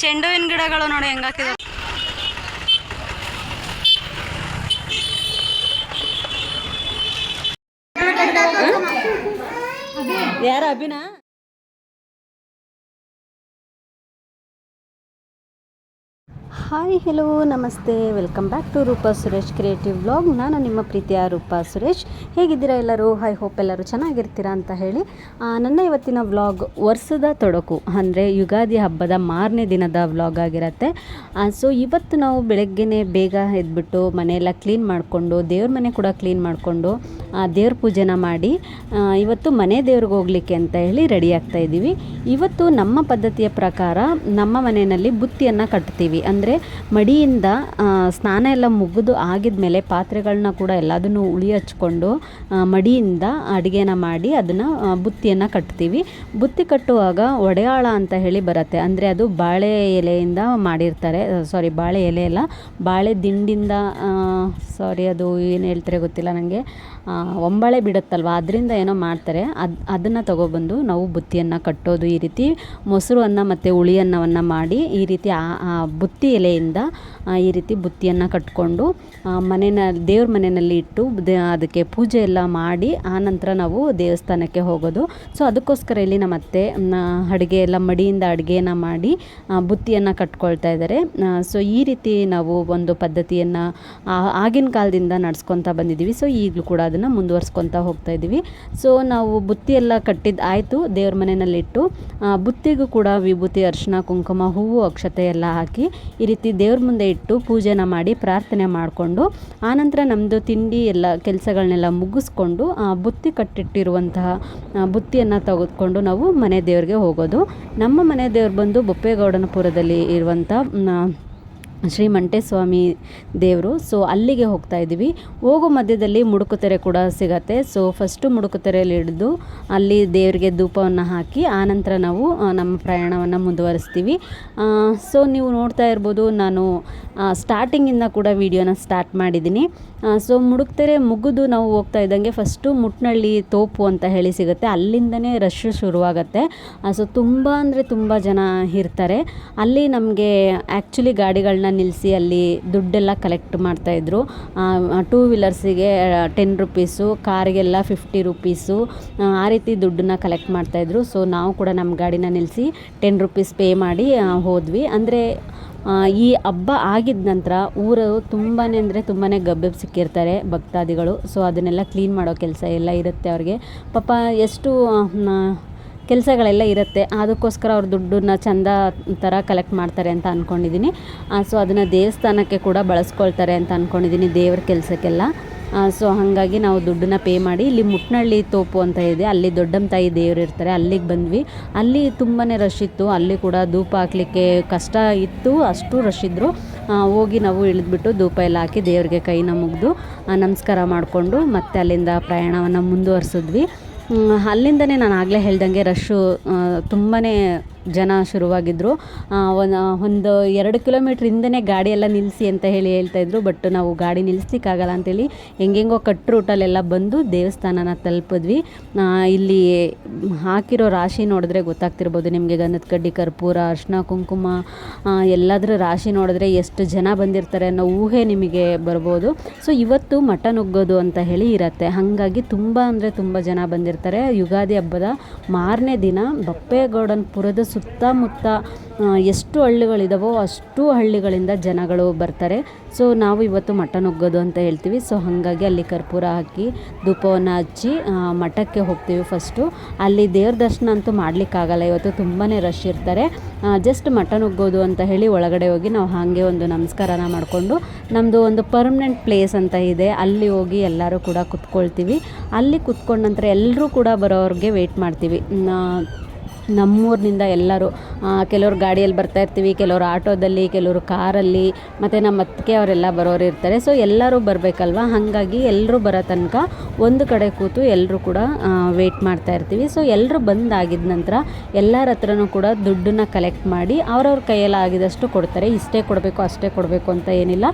ಚೆಂಡುವಿನ ಗಿಡಗಳು ನೋಡಿ ಹೆಂಗ್ ಹಾಕಿದ್ರು. ಯಾರ ಅಭಿನಾ? ಹಾಯ್ ಹೆಲೋ ನಮಸ್ತೆ. Welcome back to Roopa Suresh creative blog ನಾನು ನಿಮ್ಮ ಪ್ರೀತಿಯ ರೂಪಾ ಸುರೇಶ್. ಹೇಗಿದ್ದೀರಾ ಎಲ್ಲರೂ? ಹೈ ಹೋಪ್ ಎಲ್ಲರೂ ಚೆನ್ನಾಗಿರ್ತೀರಾ ಅಂತ ಹೇಳಿ. ನನ್ನ ಇವತ್ತಿನ ವ್ಲಾಗ್ ವರ್ಷದ ತೊಡಕು, ಅಂದರೆ ಯುಗಾದಿ ಹಬ್ಬದ ಮಾರನೇ ದಿನದ ವ್ಲಾಗ್ ಆಗಿರುತ್ತೆ. ಸೊ ಇವತ್ತು ನಾವು ಬೆಳಗ್ಗೆನೇ ಬೇಗ ಎದ್ಬಿಟ್ಟು ಮನೆಯೆಲ್ಲ ಕ್ಲೀನ್ ಮಾಡಿಕೊಂಡು, ದೇವ್ರ ಮನೆ ಕೂಡ ಕ್ಲೀನ್ ಮಾಡಿಕೊಂಡು ದೇವ್ರ ಪೂಜೆನ ಮಾಡಿ ಇವತ್ತು ಮನೆ ದೇವ್ರಿಗೆ ಹೋಗ್ಲಿಕ್ಕೆ ಅಂತ ಹೇಳಿ ರೆಡಿ ಆಗ್ತಾ ಇದ್ದೀವಿ ಇವತ್ತು ನಮ್ಮ ಪದ್ಧತಿಯ ಪ್ರಕಾರ ನಮ್ಮ ಮನೆಯಲ್ಲಿ ಬುತ್ತಿಯನ್ನು ಕಟ್ತೀವಿ. ಅಂದರೆ ಮಡಿಯಿಂದ ಸ್ನಾನ ಎಲ್ಲ ಮುಗಿದು ಆಗಿದ್ಮೇಲೆ ಪಾತ್ರೆಗಳನ್ನ ಕೂಡ ಎಲ್ಲದನ್ನು ಉಳಿ ಹಚ್ಕೊಂಡು ಮಡಿಯಿಂದ ಅಡುಗೆನ ಮಾಡಿ ಅದನ್ನು ಬುತ್ತಿಯನ್ನು ಕಟ್ತೀವಿ. ಬುತ್ತಿ ಕಟ್ಟುವಾಗ ಒಡೆಯಾಳ ಅಂತ ಹೇಳಿ ಬರುತ್ತೆ. ಅಂದರೆ ಅದು ಬಾಳೆ ಎಲೆಯಿಂದ ಮಾಡಿರ್ತಾರೆ. ಸಾರಿ ಬಾಳೆ ಎಲೆ ಅಲ್ಲ, ಬಾಳೆ ದಿಂಡಿಂದ ಸಾರಿ ಅದು ಏನು ಹೇಳ್ತಾರೆ ಗೊತ್ತಿಲ್ಲ ನನಗೆ ಒಂಬಳೆ ಬಿಡುತ್ತಲ್ವ? ಅದರಿಂದ ಏನೋ ಮಾಡ್ತಾರೆ. ಅದು, ಅದನ್ನು ತಗೊಬಂದು ನಾವು ಬುತ್ತಿಯನ್ನು ಕಟ್ಟೋದು ಈ ರೀತಿ ಮೊಸರು ಅನ್ನ ಮತ್ತು ಹುಳಿ ಅನ್ನವನ್ನು ಮಾಡಿ ಈ ರೀತಿ ಆ ಬುತ್ತಿ ಎಲೆಯಿಂದ ಈ ರೀತಿ ಬುತ್ತಿಯನ್ನು ಕಟ್ಕೊಂಡು ಮನೆಯ ದೇವ್ರ ಮನೆಯಲ್ಲಿ ಇಟ್ಟು ಅದಕ್ಕೆ ಪೂಜೆ ಎಲ್ಲ ಮಾಡಿ ಆನಂತರ ನಾವು ದೇವಸ್ಥಾನಕ್ಕೆ ಹೋಗೋದು. ಸೊ ಅದಕ್ಕೋಸ್ಕರ ಇಲ್ಲಿ ನಮ್ಮ ಅತ್ತೆ ಅಡುಗೆ ಎಲ್ಲ ಮಡಿಯಿಂದ ಅಡುಗೆಯನ್ನು ಮಾಡಿ ಬುತ್ತಿಯನ್ನು ಕಟ್ಕೊಳ್ತಾ ಇದ್ದಾರೆ. ಸೊ ಈ ರೀತಿ ನಾವು ಒಂದು ಪದ್ಧತಿಯನ್ನು ಆಗಿನ ಕಾಲದಿಂದ ನಡ್ಸ್ಕೊತಾ ಬಂದಿದ್ದೀವಿ. ಸೊ ಈಗಲೂ ಕೂಡ ಅದನ್ನು ಮುಂದುವರ್ಸ್ಕೊತಾ ಹೋಗ್ತಾ ಇದ್ದೀವಿ. ಸೊ ನಾವು ಬುತ್ತಿ ಎಲ್ಲ ಕಟ್ಟಿದ್ದು ಆಯಿತು, ದೇವ್ರ ಮನೆಯಲ್ಲಿಟ್ಟು ಬುತ್ತಿಗೂ ಕೂಡ ವಿಭೂತಿ, ಅರ್ಶಿನ, ಕುಂಕುಮ, ಹೂವು, ಅಕ್ಷತೆ ಎಲ್ಲ ಹಾಕಿ, ಈ ರೀತಿ ದೇವ್ರ ಮುಂದೆ ಇಟ್ಟು ಪೂಜೆನ ಮಾಡಿ, ಪ್ರಾರ್ಥನೆ ಮಾಡಿಕೊಂಡು ಆನಂತರ ನಮ್ಮದು ತಿಂಡಿ ಎಲ್ಲ ಕೆಲಸಗಳನ್ನೆಲ್ಲ ಮುಗಿಸ್ಕೊಂಡು, ಆ ಬುತ್ತಿ ಕಟ್ಟಿಟ್ಟಿರುವಂತಹ ಬುತ್ತಿಯನ್ನು ತೆಗೆದುಕೊಂಡು ನಾವು ಮನೆ ದೇವರಿಗೆ ಹೋಗೋದು. ನಮ್ಮ ಮನೆ ದೇವ್ರು ಬಂದು ಬೊಪ್ಪೇಗೌಡನಪುರದಲ್ಲಿ ಇರುವಂಥ ಶ್ರೀ ಮಂಟೇಸ್ವಾಮಿ ದೇವರು. ಸೊ ಅಲ್ಲಿಗೆ ಹೋಗ್ತಾ ಇದ್ದೀವಿ. ಹೋಗೋ ಮಧ್ಯದಲ್ಲಿ ಮುಡುಕುತೆರೆ ಕೂಡ ಸಿಗತ್ತೆ. ಸೊ ಫಸ್ಟು ಮುಡುಕುತೆರೆಯಲ್ಲಿ ಹಿಡಿದು ಅಲ್ಲಿ ದೇವರಿಗೆ ಧೂಪವನ್ನು ಹಾಕಿ, ಆನಂತರ ನಾವು ನಮ್ಮ ಪ್ರಯಾಣವನ್ನು ಮುಂದುವರಿಸ್ತೀವಿ. ಸೊ ನೀವು ನೋಡ್ತಾ ಇರ್ಬೋದು, ನಾನು ಸ್ಟಾರ್ಟಿಂಗಿಂದ ಕೂಡ ವಿಡಿಯೋನ ಸ್ಟಾರ್ಟ್ ಮಾಡಿದ್ದೀನಿ. ಸೊ ಮುಡುಕ್ತೆರೆ ಮುಗಿದು ನಾವು ಹೋಗ್ತಾ ಇದ್ದಂಗೆ ಫಸ್ಟು ಮುಟ್ನಳ್ಳಿ ತೋಪು ಅಂತ ಹೇಳಿ ಸಿಗುತ್ತೆ. ಅಲ್ಲಿಂದನೇ ರಶ್ ಶುರುವಾಗತ್ತೆ. ಸೊ ತುಂಬ ಅಂದರೆ ತುಂಬ ಜನ ಇರ್ತಾರೆ. ಅಲ್ಲಿ ನಮಗೆ ಆ್ಯಕ್ಚುಲಿ ಗಾಡಿಗಳನ್ನ ನಿಲ್ಲಿಸಿ ಅಲ್ಲಿ ದುಡ್ಡೆಲ್ಲ ಕಲೆಕ್ಟ್ ಮಾಡ್ತಾಯಿದ್ರು ಟೂ ವೀಲರ್ಸಿಗೆ ಟೆನ್ ರುಪೀಸು ಕಾರಿಗೆಲ್ಲ ಫಿಫ್ಟಿ ರುಪೀಸು ಆ ರೀತಿ ದುಡ್ಡನ್ನ ಕಲೆಕ್ಟ್ ಮಾಡ್ತಾಯಿದ್ರು ಸೊ ನಾವು ಕೂಡ ನಮ್ಮ ಗಾಡಿನ ನಿಲ್ಲಿಸಿ ಟೆನ್ ರುಪೀಸ್ ಪೇ ಮಾಡಿ ಹೋದ್ವಿ. ಅಂದರೆ ಈ ಹಬ್ಬ ಆಗಿದ ನಂತರ ಊರು ತುಂಬಾ ಅಂದರೆ ತುಂಬಾ ಗಬ್ಬೆಬ್ ಸಿಕ್ಕಿರ್ತಾರೆ ಭಕ್ತಾದಿಗಳು. ಸೊ ಅದನ್ನೆಲ್ಲ ಕ್ಲೀನ್ ಮಾಡೋ ಕೆಲಸ ಎಲ್ಲ ಇರುತ್ತೆ ಅವ್ರಿಗೆ. ಪಾಪ ಎಷ್ಟು ಕೆಲಸಗಳೆಲ್ಲ ಇರುತ್ತೆ. ಅದಕ್ಕೋಸ್ಕರ ಅವ್ರ ದುಡ್ಡನ್ನ ಚಂದ ಥರ ಕಲೆಕ್ಟ್ ಮಾಡ್ತಾರೆ ಅಂತ ಅಂದ್ಕೊಂಡಿದ್ದೀನಿ ಸೊ ಅದನ್ನು ದೇವಸ್ಥಾನಕ್ಕೆ ಕೂಡ ಬಳಸ್ಕೊಳ್ತಾರೆ ಅಂತ ಅಂದ್ಕೊಂಡಿದ್ದೀನಿ ದೇವ್ರ ಕೆಲಸಕ್ಕೆಲ್ಲ. ಸೊ ಹಾಗಾಗಿ ನಾವು ದುಡ್ಡನ್ನ ಪೇ ಮಾಡಿ, ಇಲ್ಲಿ ಮುಟ್ನಳ್ಳಿ ತೋಪು ಅಂತ ಇದೆ, ಅಲ್ಲಿ ದೊಡ್ಡಮ್ಮ ತಾಯಿ ದೇವರು ಇರ್ತಾರೆ, ಅಲ್ಲಿಗೆ ಬಂದ್ವಿ. ಅಲ್ಲಿ ತುಂಬಾ ರಶ್ ಇತ್ತು, ಅಲ್ಲಿ ಕೂಡ ಧೂಪ ಹಾಕ್ಲಿಕ್ಕೆ ಕಷ್ಟ ಇತ್ತು, ಅಷ್ಟು ರಶ್ ಇದ್ದರು ಹೋಗಿ ನಾವು ಇಳಿದ್ಬಿಟ್ಟು ಧೂಪ ಎಲ್ಲ ಹಾಕಿ ದೇವರಿಗೆ ಕೈನ ಮುಗಿದು ನಮಸ್ಕಾರ ಮಾಡಿಕೊಂಡು ಮತ್ತೆ ಅಲ್ಲಿಂದ ಪ್ರಯಾಣವನ್ನು ಮುಂದುವರಿಸಿದ್ವಿ. ಅಲ್ಲಿಂದನೇ ನಾನು ಆಗಲೇ ಹೇಳ್ದಂಗೆ ರಶ್ಶು ತುಂಬಾ ಜನ ಶುರುವಾಗಿದ್ದರು ಒಂದು ಒಂದು ಎರಡು ಕಿಲೋಮೀಟ್ರಿಂದನೇ ಗಾಡಿ ಎಲ್ಲ ನಿಲ್ಲಿಸಿ ಅಂತ ಹೇಳಿ ಹೇಳ್ತಾಯಿದ್ರು ಬಟ್ ನಾವು ಗಾಡಿ ನಿಲ್ಲಿಸ್ಲಿಕ್ಕಾಗಲ್ಲ ಅಂತೇಳಿ ಹೆಂಗೆಂಗೋ ಕಟ್ ರೂಟಲ್ಲೆಲ್ಲ ಬಂದು ದೇವಸ್ಥಾನನ ತಲುಪಿದ್ವಿ. ಇಲ್ಲಿ ಹಾಕಿರೋ ರಾಶಿ ನೋಡಿದ್ರೆ ಗೊತ್ತಾಗ್ತಿರ್ಬೋದು. ನಿಮಗೆ ಗಂಧದ ಕಡ್ಡಿ, ಕರ್ಪೂರ, ಅರ್ಶಿನ, ಕುಂಕುಮ ಎಲ್ಲಾದರೂ ರಾಶಿ ನೋಡಿದ್ರೆ ಎಷ್ಟು ಜನ ಬಂದಿರ್ತಾರೆ ಅನ್ನೋ ಊಹೆ ನಿಮಗೆ ಬರ್ಬೋದು. ಸೊ, ಇವತ್ತು ಮಠ ನುಗ್ಗೋದು ಅಂತ ಹೇಳಿ ಇರತ್ತೆ. ಹಾಗಾಗಿ ತುಂಬ ಅಂದರೆ ತುಂಬ ಜನ ಬಂದಿರ್ತಾರೆ. ಯುಗಾದಿ ಹಬ್ಬದ ಮಾರನೇ ದಿನ ಬಪ್ಪೇಗೌಡನಪುರದ ಸುತ್ತಮುತ್ತ ಎಷ್ಟು ಹಳ್ಳಿಗಳಿದಾವೋ ಅಷ್ಟು ಹಳ್ಳಿಗಳಿಂದ ಜನಗಳು ಬರ್ತಾರೆ. ಸೊ, ನಾವು ಇವತ್ತು ಮಠ ನುಗ್ಗೋದು ಅಂತ ಹೇಳ್ತೀವಿ. ಸೊ, ಹಾಗಾಗಿ ಅಲ್ಲಿ ಕರ್ಪೂರ ಹಾಕಿ, ಧೂಪವನ್ನು ಹಚ್ಚಿ ಮಠಕ್ಕೆ ಹೋಗ್ತೀವಿ ಫಸ್ಟು ಅಲ್ಲಿ ದೇವ್ರ ದರ್ಶನ ಅಂತೂ ಮಾಡಲಿಕ್ಕಾಗಲ್ಲ. ಇವತ್ತು ತುಂಬಾ ರಶ್ ಇರ್ತಾರೆ. ಜಸ್ಟ್ ಮಠ ನುಗ್ಗೋದು ಅಂತ ಹೇಳಿ ಒಳಗಡೆ ಹೋಗಿ ನಾವು ಹಾಗೆ ಒಂದು ನಮಸ್ಕಾರನ ಮಾಡಿಕೊಂಡು ನಮ್ಮದು ಒಂದು ಪರ್ಮನೆಂಟ್ ಪ್ಲೇಸ್ ಅಂತ ಇದೆ. ಅಲ್ಲಿ ಹೋಗಿ ಎಲ್ಲರೂ ಕೂಡ ಕುತ್ಕೊಳ್ತೀವಿ. ಅಲ್ಲಿ ಕುತ್ಕೊಂಡ ನಂತರ ಎಲ್ಲರೂ ಕೂಡ ಬರೋರಿಗೆ ವೆಯ್ಟ್ ಮಾಡ್ತೀವಿ. ನಮ್ಮೂರಿನಿಂದ ಎಲ್ಲರೂ ಕೆಲವರು ಗಾಡಿಯಲ್ಲಿ ಬರ್ತಾ ಇರ್ತೀವಿ, ಕೆಲವರು ಆಟೋದಲ್ಲಿ, ಕೆಲವರು ಕಾರಲ್ಲಿ, ಮತ್ತು ನಮ್ಮ ಅತ್ತಿಗೆ ಅವರೆಲ್ಲ ಬರೋರು ಇರ್ತಾರೆ. ಸೊ ಎಲ್ಲರೂ ಬರಬೇಕಲ್ವ? ಹಾಗಾಗಿ ಎಲ್ಲರೂ ಬರೋ ತನಕ ಒಂದು ಕಡೆ ಕೂತು ಎಲ್ಲರೂ ಕೂಡ ವೆಯ್ಟ್ ಮಾಡ್ತಾ ಇರ್ತೀವಿ. ಸೊ ಎಲ್ಲರೂ ಬಂದಾಗಿದ್ದ ನಂತರ ಎಲ್ಲರ ಹತ್ರನೂ ಕೂಡ ದುಡ್ಡನ್ನ ಕಲೆಕ್ಟ್ ಮಾಡಿ ಅವ್ರವ್ರ ಕೈಯಲ್ಲಿ ಆಗಿದಷ್ಟು ಕೊಡ್ತಾರೆ. ಇಷ್ಟೇ ಕೊಡಬೇಕು, ಅಷ್ಟೇ ಕೊಡಬೇಕು ಅಂತ ಏನಿಲ್ಲ.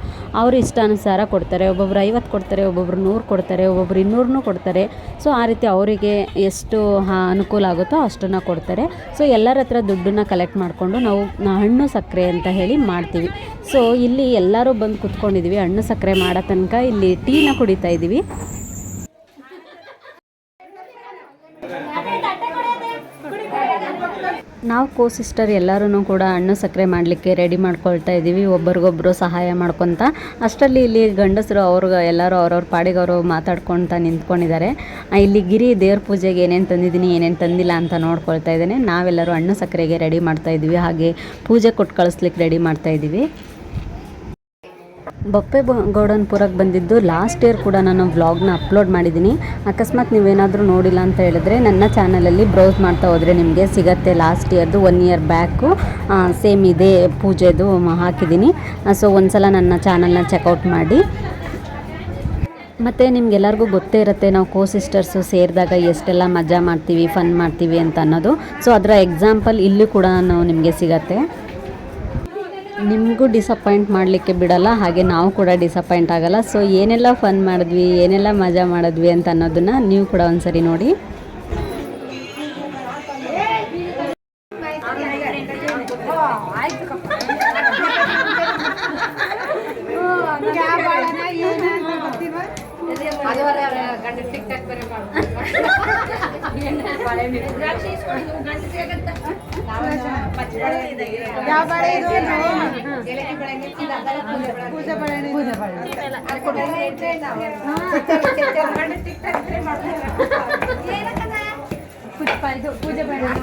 ಅವ್ರ ಇಷ್ಟಾನುಸಾರ ಕೊಡ್ತಾರೆ. ಒಬ್ಬೊಬ್ರು ಐವತ್ತು ಕೊಡ್ತಾರೆ, ಒಬ್ಬೊಬ್ರು ನೂರು ಕೊಡ್ತಾರೆ, ಒಬ್ಬೊಬ್ರು ಇನ್ನೂರನ್ನೂ ಕೊಡ್ತಾರೆ. ಸೊ ಆ ರೀತಿ ಅವರಿಗೆ ಎಷ್ಟು ಅನುಕೂಲ ಆಗುತ್ತೋ ಅಷ್ಟನ್ನು ಕೊಡ್ತಾರೆ. ಸೊ ಎಲ್ಲರ ಹತ್ರ ದುಡ್ಡನ್ನ ಕಲೆಕ್ಟ್ ಮಾಡಿಕೊಂಡು ನಾವು ಹಣ್ಣು ಸಕ್ಕರೆ ಅಂತ ಹೇಳಿ ಮಾಡ್ತೀವಿ. ಸೊ ಇಲ್ಲಿ ಎಲ್ಲರೂ ಬಂದು ಕುತ್ಕೊಂಡಿದ್ದೀವಿ ಹಣ್ಣು ಸಕ್ಕರೆ ಮಾಡೋ ತನಕ ಇಲ್ಲಿ ಟೀನ ಕುಡಿತಾ ಇದ್ದೀವಿ ನಾವು ಕೋ ಸಿಸ್ಟರ್ ಎಲ್ಲರೂ ಕೂಡ ಹಣ್ಣು ಸಕ್ಕರೆ ಮಾಡಲಿಕ್ಕೆ ರೆಡಿ ಮಾಡ್ಕೊಳ್ತಾ ಇದ್ದೀವಿ. ಒಬ್ಬರಿಗೊಬ್ಬರು ಸಹಾಯ ಮಾಡ್ಕೊತ ಅಷ್ಟರಲ್ಲಿ ಇಲ್ಲಿ ಗಂಡಸರು ಅವ್ರಿಗೆ ಎಲ್ಲರೂ ಅವ್ರವ್ರ ಪಾಡಿಗೆ ಅವರು ಮಾತಾಡ್ಕೊತ ನಿಂತ್ಕೊಂಡಿದ್ದಾರೆ. ಇಲ್ಲಿ ಗಿರಿ ದೇವ್ರ ಪೂಜೆಗೆ ಏನೇನು ತಂದಿದ್ದೀನಿ, ಏನೇನು ತಂದಿಲ್ಲ ಅಂತ ನೋಡ್ಕೊಳ್ತಾ ಇದ್ದೇನೆ. ನಾವೆಲ್ಲರೂ ಹಣ್ಣು ಸಕ್ಕರೆಗೆ ರೆಡಿ ಮಾಡ್ತಾ ಇದ್ದೀವಿ. ಹಾಗೆ ಪೂಜೆ ಕೊಟ್ಟು ಕಳಿಸ್ಲಿಕ್ಕೆ ರೆಡಿ ಮಾಡ್ತಾ ಇದ್ದೀವಿ. ಬೊಪ್ಪೆ ಬ- ಗೌಡನ್ಪುರಕ್ಕೆ ಬಂದಿದ್ದು ಲಾಸ್ಟ್ ಇಯರ್ ಕೂಡ ನಾನು ವ್ಲಾಗ್ನ ಅಪ್ಲೋಡ್ ಮಾಡಿದ್ದೀನಿ. ಅಕಸ್ಮಾತ್ ನೀವೇನಾದರೂ ನೋಡಿಲ್ಲ ಅಂತ ಹೇಳಿದ್ರೆ ನನ್ನ ಚಾನಲಲ್ಲಿ ಬ್ರೌಸ್ ಮಾಡ್ತಾ ಹೋದರೆ ನಿಮಗೆ ಸಿಗತ್ತೆ. ಲಾಸ್ಟ್ ಇಯರ್ದು ಒನ್ ಇಯರ್ ಬ್ಯಾಕು ಸೇಮ್ ಇದೆ ಪೂಜೆದು ಹಾಕಿದ್ದೀನಿ. ಸೊ ಒಂದ್ಸಲ ನನ್ನ ಚಾನಲ್ನ ಚೆಕ್ಔಟ್ ಮಾಡಿ. ಮತ್ತು ನಿಮ್ಗೆಲ್ಲರಿಗೂ ಗೊತ್ತೇ ಇರುತ್ತೆ ನಾವು ಕೋ ಸಿಸ್ಟರ್ಸು ಸೇರಿದಾಗ ಎಷ್ಟೆಲ್ಲ ಮಜಾ ಮಾಡ್ತೀವಿ ಫನ್ ಮಾಡ್ತೀವಿ ಅಂತ ಅನ್ನೋದು. ಸೊ ಅದರ ಎಕ್ಸಾಂಪಲ್ ಇಲ್ಲಿ ಕೂಡ ನಿಮಗೆ ಸಿಗತ್ತೆ. ನಿಮಗೂ ಡಿಸಪಾಯಿಂಟ್ ಮಾಡಲಿಕ್ಕೆ ಬಿಡಲ್ಲ, ಹಾಗೆ ನಾವು ಕೂಡ ಡಿಸಪಾಯಿಂಟ್ ಆಗಲ್ಲ. ಸೊ ಏನೆಲ್ಲ ಫನ್ ಮಾಡಿದ್ವಿ, ಏನೆಲ್ಲ ಮಜಾ ಮಾಡಿದ್ವಿ ಅಂತ ಅನ್ನೋದನ್ನು ನೀವು ಕೂಡ ಒಂದ್ಸರಿ ನೋಡಿ.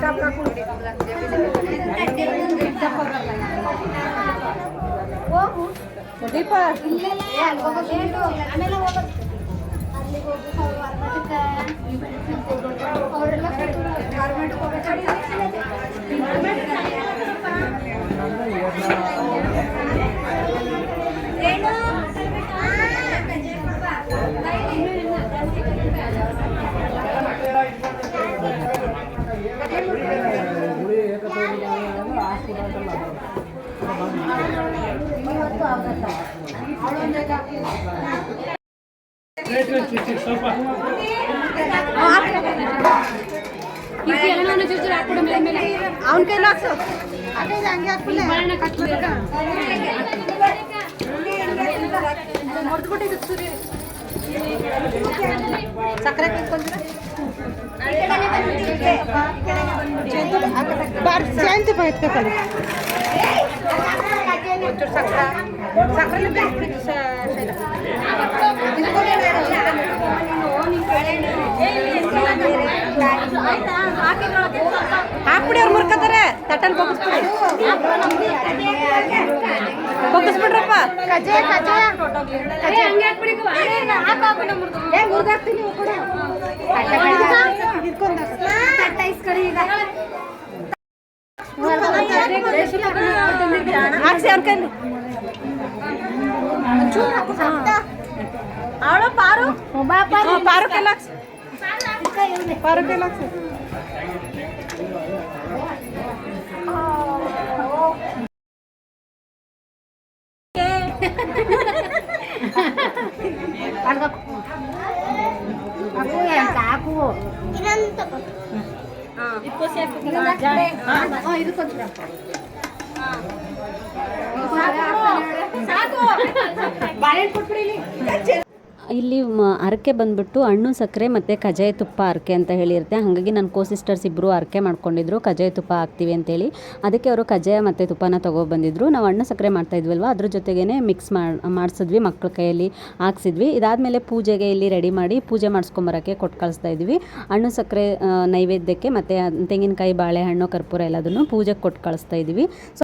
¿Qué ಅವನ ಕೈಲಿ ಹಾಕ್ಸು ಸಕ್ಕರೆ ಬಾರ್ ಜಯಂತಿ ಬೈತ್ಬೇಕಲ್ಲ ಒಂಚೂರು ಸಕ್ಕರೆ ಸಕ್ಕರೆ ಹಾಕ್ಬಿಡಿ ಅವ್ರು ಮುರ್ಕತಾರೆ ತಟ್ಟಲ್ ಬಗ್ಗಿಸ್ಬಿಡಿ. ಬಗ್ಗಿಸ್ಬಿಡ್ರಪ್ಪ. ಕಜೆ ಕಜೆ ಹಾಕ್ಸಿ ಅವ್ರ ಕೈಲಿ ಅವಳು ಪಾರು ಹ್ಮ್, ಪಾರು ಕೈಲಿ ಹಾಕ್ಸಿ ಪಾರು ಕೈಲಿ ಹಾಕ್ಸಿ ಇಲ್ಲಿ ಅರಕೆ ಬಂದ್ಬಿಟ್ಟು ಹಣ್ಣು, ಸಕ್ಕರೆ ಮತ್ತು ಕಜಾಯ ತುಪ್ಪ ಅರಕೆ ಅಂತ ಹೇಳಿರುತ್ತೆ. ಹಾಗಾಗಿ ನನ್ನ ಕೋ ಸಿಸ್ಟರ್ಸ್ ಇಬ್ಬರು ಅರಕೆ ಮಾಡ್ಕೊಂಡಿದ್ರು. ಕಜಾಯ ತುಪ್ಪ ಹಾಕ್ತೀವಿ ಅಂತೇಳಿ ಅದಕ್ಕೆ ಅವರು ಕಜಾಯ ಮತ್ತು ತುಪ್ಪನ ತೊಗೊಬಂದಿದ್ರು ನಾವು ಹಣ್ಣು, ಸಕ್ಕರೆ ಮಾಡ್ತಾ ಇದ್ವಲ್ವ? ಅದ್ರ ಜೊತೆಗೇ ಮಿಕ್ಸ್ ಮಾಡಿ ಮಾಡಿಸಿದ್ವಿ. ಮಕ್ಕಳ ಕೈಯಲ್ಲಿ ಹಾಕ್ಸಿದ್ವಿ. ಇದಾದಮೇಲೆ ಪೂಜೆಗೆ ಇಲ್ಲಿ ರೆಡಿ ಮಾಡಿ ಪೂಜೆ ಮಾಡಿಸ್ಕೊಂಬರೋಕ್ಕೆ ಕೊಟ್ಟು ಕಳಿಸ್ತಾ ಇದ್ವಿ. ಹಣ್ಣು, ಸಕ್ಕರೆ ನೈವೇದ್ಯಕ್ಕೆ ಮತ್ತು ತೆಂಗಿನಕಾಯಿ, ಬಾಳೆಹಣ್ಣು, ಕರ್ಪೂರ ಎಲ್ಲದನ್ನು ಪೂಜೆಗೆ ಕೊಟ್ಟು ಕಳಿಸ್ತಾ ಇದ್ವಿ. ಸೊ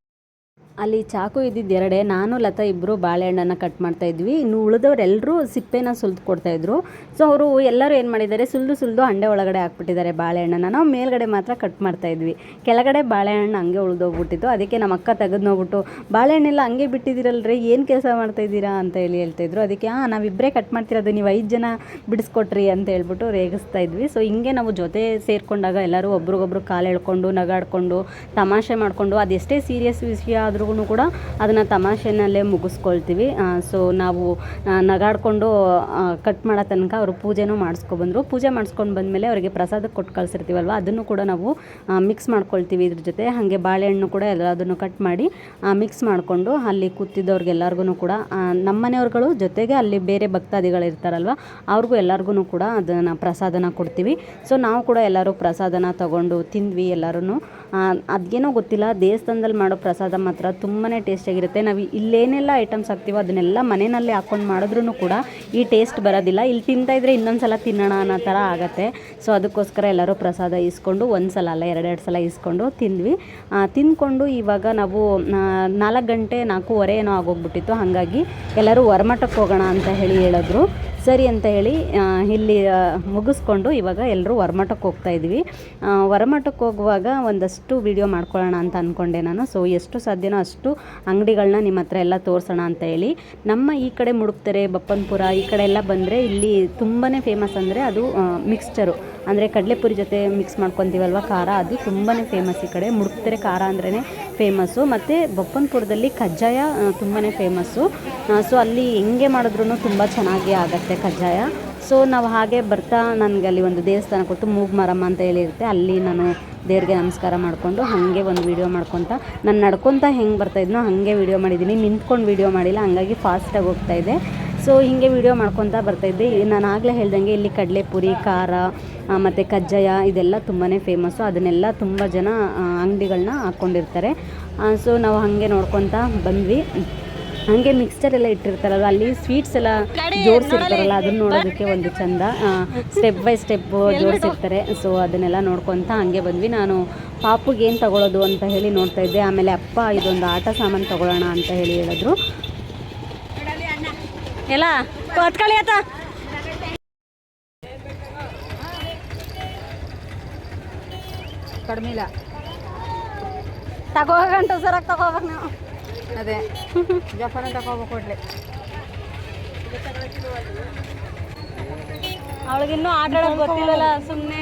ಅಲ್ಲಿ ಚಾಕು ಇದ್ದಿದ್ದು ಎರಡೇ, ನಾನು, ಲತಾ ಇಬ್ಬರು ಬಾಳೆಹಣ್ಣನ್ನು ಕಟ್ ಮಾಡ್ತಾ ಇದ್ವಿ. ಇನ್ನು ಉಳಿದವರೆಲ್ಲರೂ ಸಿಪ್ಪೆನ ಸುಲಿದು ಕೊಡ್ತಾಯಿದ್ರು ಸೊ ಅವರು ಎಲ್ಲರೂ ಏನು ಮಾಡಿದ್ದಾರೆ? ಸುಲಿದು ಸುಲಿದು ಹಂಡೆ ಒಳಗಡೆ ಹಾಕ್ಬಿಟ್ಟಿದ್ದಾರೆ ಬಾಳೆಹಣ್ಣನ್ನು. ನಾವು ಮೇಲ್ಗಡೆ ಮಾತ್ರ ಕಟ್ ಮಾಡ್ತಾ ಇದ್ವಿ. ಕೆಳಗಡೆ ಬಾಳೆಹಣ್ಣು ಹಂಗೆ ಉಳಿದೋಗ್ಬಿಟ್ಟಿತ್ತು. ಅದಕ್ಕೆ ನಮ್ಮ ಅಕ್ಕ ತೆಗೆದು ಬಾಳೆಹಣ್ಣೆಲ್ಲ ಹಂಗೆ ಬಿಟ್ಟಿದ್ದೀರಲ್ರಿ? ಏನು ಕೆಲಸ ಮಾಡ್ತಾ ಇದ್ದೀರಾ? ಅಂತ ಹೇಳಿ ಹೇಳ್ತಾಯಿದ್ರು ಅದಕ್ಕೆ ಹಾಂ ನಾವಿಬ್ಬರೇ ಕಟ್ ಮಾಡ್ತಿರೋದು. ನೀವು ಐದು ಜನ ಬಿಡಿಸ್ಕೊಟ್ರಿ ಅಂತ ಹೇಳ್ಬಿಟ್ಟು ರೇಗಿಸ್ತಾ ಇದ್ವಿ. ಸೊ ಹಿಂಗೆ ನಾವು ಜೊತೆ ಸೇರಿಕೊಂಡಾಗ ಎಲ್ಲರೂ ಒಬ್ರಿಗೊಬ್ರು ಕಾಲು ಎಳ್ಕೊಂಡು, ನಗಾಡ್ಕೊಂಡು, ತಮಾಷೆ ಮಾಡಿಕೊಂಡು ಅದೆಷ್ಟೇ ಸೀರಿಯಸ್ ವಿಷಯ ಆದ್ರೂ ಕೂಡ ಅದನ್ನು ತಮಾಷೆನಲ್ಲೇ ಮುಗಿಸ್ಕೊಳ್ತೀವಿ. ಸೊ ನಾವು ನಗಾಡ್ಕೊಂಡು ಕಟ್ ಮಾಡೋ ತನಕ ಅವರು ಪೂಜೆನೂ ಮಾಡಿಸ್ಕೊಬಂದರು ಪೂಜೆ ಮಾಡಿಸ್ಕೊಂಡು ಬಂದಮೇಲೆ ಅವರಿಗೆ ಪ್ರಸಾದಕ್ಕೆ ಕೊಟ್ಟು ಕಳಿಸಿರ್ತೀವಲ್ವ, ಅದನ್ನು ಕೂಡ ನಾವು ಮಿಕ್ಸ್ ಮಾಡ್ಕೊಳ್ತೀವಿ ಇದ್ರ ಜೊತೆ. ಹಾಗೆ ಬಾಳೆಹಣ್ಣು ಕೂಡ ಎಲ್ಲದನ್ನು ಕಟ್ ಮಾಡಿ ಮಿಕ್ಸ್ ಮಾಡಿಕೊಂಡು ಅಲ್ಲಿ ಕೂತಿದ್ದವ್ರಿಗೆಲ್ಲರಿಗೂ ಕೂಡ ನಮ್ಮನೆಯವ್ರುಗಳು ನಮ್ಮ ಮನೆಯವ್ರುಗಳು ಜೊತೆಗೆ ಅಲ್ಲಿ ಬೇರೆ ಭಕ್ತಾದಿಗಳು ಇರ್ತಾರಲ್ವ, ಅವ್ರಿಗೂ ಎಲ್ಲರಿಗೂ ಕೂಡ ಅದನ್ನು ಪ್ರಸಾದನ ಕೊಡ್ತೀವಿ. ಸೊ ನಾವು ಕೂಡ ಎಲ್ಲರೂ ಪ್ರಸಾದನ ತಗೊಂಡು ತಿಂದ್ವಿ ಎಲ್ಲರೂ ಅದೇನೋ ಗೊತ್ತಿಲ್ಲ, ದೇವಸ್ಥಾನದಲ್ಲಿ ಮಾಡೋ ಪ್ರಸಾದ ಮಾತ್ರ ತುಂಬಾ ಟೇಸ್ಟಿಯಾಗಿರುತ್ತೆ. ನಾವು ಇಲ್ಲೇನೆಲ್ಲ ಐಟಮ್ಸ್ ಹಾಕ್ತೀವೋ ಅದನ್ನೆಲ್ಲ ಮನೆಯಲ್ಲೇ ಹಾಕ್ಕೊಂಡು ಮಾಡಿದ್ರೂ ಕೂಡ ಈ ಟೇಸ್ಟ್ ಬರೋದಿಲ್ಲ. ಇಲ್ಲಿ ತಿಂತಾ ಇದ್ರೆ ಇನ್ನೊಂದು ಸಲ ತಿನ್ನೋಣ ಅನ್ನೋ ಥರ ಆಗುತ್ತೆ. ಸೊ ಅದಕ್ಕೋಸ್ಕರ ಎಲ್ಲರೂ ಪ್ರಸಾದ ಇಸ್ಕೊಂಡು ಒಂದು ಸಲ ಅಲ್ಲ, ಎರಡೆರಡು ಸಲ ಇಸ್ಕೊಂಡು ತಿಂದ್ವಿ. ತಿಂದ್ಕೊಂಡು ಇವಾಗ ನಾವು ನಾಲ್ಕು ಗಂಟೆ ನಾಲ್ಕೂವರೆ ಏನೋ ಆಗೋಗ್ಬಿಟ್ಟಿತ್ತು. ಹಾಗಾಗಿ ಎಲ್ಲರೂ ಹೊರಮಠಕ್ಕೆ ಹೋಗೋಣ ಅಂತ ಹೇಳಿ ಹೇಳಿದ್ರು. ಸರಿ ಅಂತ ಹೇಳಿ ಇಲ್ಲಿ ಮುಗಿಸ್ಕೊಂಡು ಇವಾಗ ಎಲ್ಲರೂ ಹೊರಮಠಕ್ಕೆ ಹೋಗ್ತಾ ಇದ್ವಿ. ಹೊರಮಠಕ್ಕೆ ಹೋಗುವಾಗ ಒಂದಷ್ಟು ವಿಡಿಯೋ ಮಾಡ್ಕೊಳ್ಳೋಣ ಅಂತ ಅಂದ್ಕೊಂಡೆ ನಾನು. ಸೊ ಎಷ್ಟು ಸಾಧ್ಯನೋ ಅಷ್ಟು ಅಂಗಡಿಗಳನ್ನ ನಿಮ್ಮ ಹತ್ರ ಎಲ್ಲ ತೋರಿಸೋಣ ಅಂತ ಹೇಳಿ. ನಮ್ಮ ಈ ಕಡೆ ಮುಡುಕ್ತಾರೆ, ಬಪ್ಪನ್ಪುರ ಈ ಕಡೆ ಎಲ್ಲ ಬಂದರೆ ಇಲ್ಲಿ ತುಂಬಾ ಫೇಮಸ್ ಅಂದರೆ ಅದು ಮಿಕ್ಸ್ಚರು ಅಂದರೆ ಕಡಲೆಪುರಿ ಜೊತೆ ಮಿಕ್ಸ್ ಮಾಡ್ಕೊತೀವಲ್ವ? ಖಾರ, ಅದು ತುಂಬಾ ಫೇಮಸ್ ಈ ಕಡೆ. ಮುಡ್ತರೆ ಖಾರ ಅಂದ್ರೇ ಫೇಮಸ್ಸು ಮತ್ತು ಬಪ್ಪನ್ಪುರದಲ್ಲಿ ಕಜ್ಜಾಯ ತುಂಬಾ ಫೇಮಸ್ಸು ಸೊ ಅಲ್ಲಿ ಹೆಂಗೆ ಮಾಡಿದ್ರೂ ತುಂಬ ಚೆನ್ನಾಗಿ ಆಗುತ್ತೆ ಕಜ್ಜಾಯ. ಸೊ ನಾವು ಹಾಗೆ ಬರ್ತಾ ನನಗೆ ಅಲ್ಲಿ ಒಂದು ದೇವಸ್ಥಾನ ಕೊಟ್ಟು ಮೂಗ್ ಮರಮ್ಮ ಅಂತ ಹೇಳಿರುತ್ತೆ ಅಲ್ಲಿ ನಾನು ದೇವ್ರಿಗೆ ನಮಸ್ಕಾರ ಮಾಡಿಕೊಂಡು ಹಾಗೆ ಒಂದು ವೀಡಿಯೋ ಮಾಡ್ಕೊತ, ನಾನು ನಡ್ಕೊತ ಹೆಂಗೆ ಬರ್ತಾಯಿದ್ನೋ ಹಾಗೆ ವೀಡಿಯೋ ಮಾಡಿದ್ದೀನಿ ನಿಂತ್ಕೊಂಡು ವೀಡಿಯೋ ಮಾಡಿಲ್ಲ, ಹಂಗಾಗಿ ಫಾಸ್ಟಾಗಿ ಹೋಗ್ತಾ ಇದ್ದೆ ಸೊ ಹೀಗೆ ವೀಡಿಯೋ ಮಾಡ್ಕೊತ ಬರ್ತಾಯಿದ್ದೆ ನಾನು ಆಗಲೇ ಹೇಳ್ದಂಗೆ ಇಲ್ಲಿ ಕಡಲೆಪುರಿ, ಖಾರ ಮತ್ತು ಕಜ್ಜಾಯ ಇದೆಲ್ಲ ತುಂಬಾ ಫೇಮಸ್ಸು ಅದನ್ನೆಲ್ಲ ತುಂಬ ಜನ ಅಂಗಡಿಗಳನ್ನ ಹಾಕ್ಕೊಂಡಿರ್ತಾರೆ ಸೊ ನಾವು ಹಾಗೆ ನೋಡ್ಕೊತಾ ಬಂದ್ವಿ. ಹಾಗೆ ಮಿಕ್ಸ್ಚರ್ ಎಲ್ಲ ಇಟ್ಟಿರ್ತಾರಲ್ಲ ಅಲ್ಲಿ ಸ್ವೀಟ್ಸ್ ಎಲ್ಲ ಜೋಡಿಸಿರ್ತಾರಲ್ಲ, ಅದನ್ನ ನೋಡೋದಕ್ಕೆ ಒಂದು ಚಂದ. ಸ್ಟೆಪ್ ಬೈ ಸ್ಟೆಪ್ ಜೋಡಿಸಿರ್ತಾರೆ. ಸೊ ಅದನ್ನೆಲ್ಲ ನೋಡ್ಕೊತ ಹಂಗೆ ಬಂದ್ವಿ. ನಾನು ಪಾಪುಗೆ ಏನು ತಗೊಳ್ಳೋದು ಅಂತ ಹೇಳಿ ನೋಡ್ತಾ ಇದ್ದೆ. ಆಮೇಲೆ ಅಪ್ಪ ಇದೊಂದು ಆಟ ಸಾಮಾನು ತಗೊಳ್ಳೋಣ ಅಂತ ಹೇಳಿ ಹೇಳಿದ್ರು. ಎಲ್ಲ ಕತ್ಕೊಳ್ಳಿ ಆತ ಕಡಿಮೆ ಇಲ್ಲ. ತಗೋ ಗಂಟು ಸರಾಗಿ ತಗೋಬೇಕು ನಾವು. ಅದೇ. ಜಪಾನ ತಗೋಬೇಕು ಕೊಡ್ಲಿ ಅವಳಿಗಿನ್ನೂ ಆಟ ಆಡೋದು ಗೊತ್ತಿಲ್ಲಲ್ಲ ಸುಮ್ಮನೆ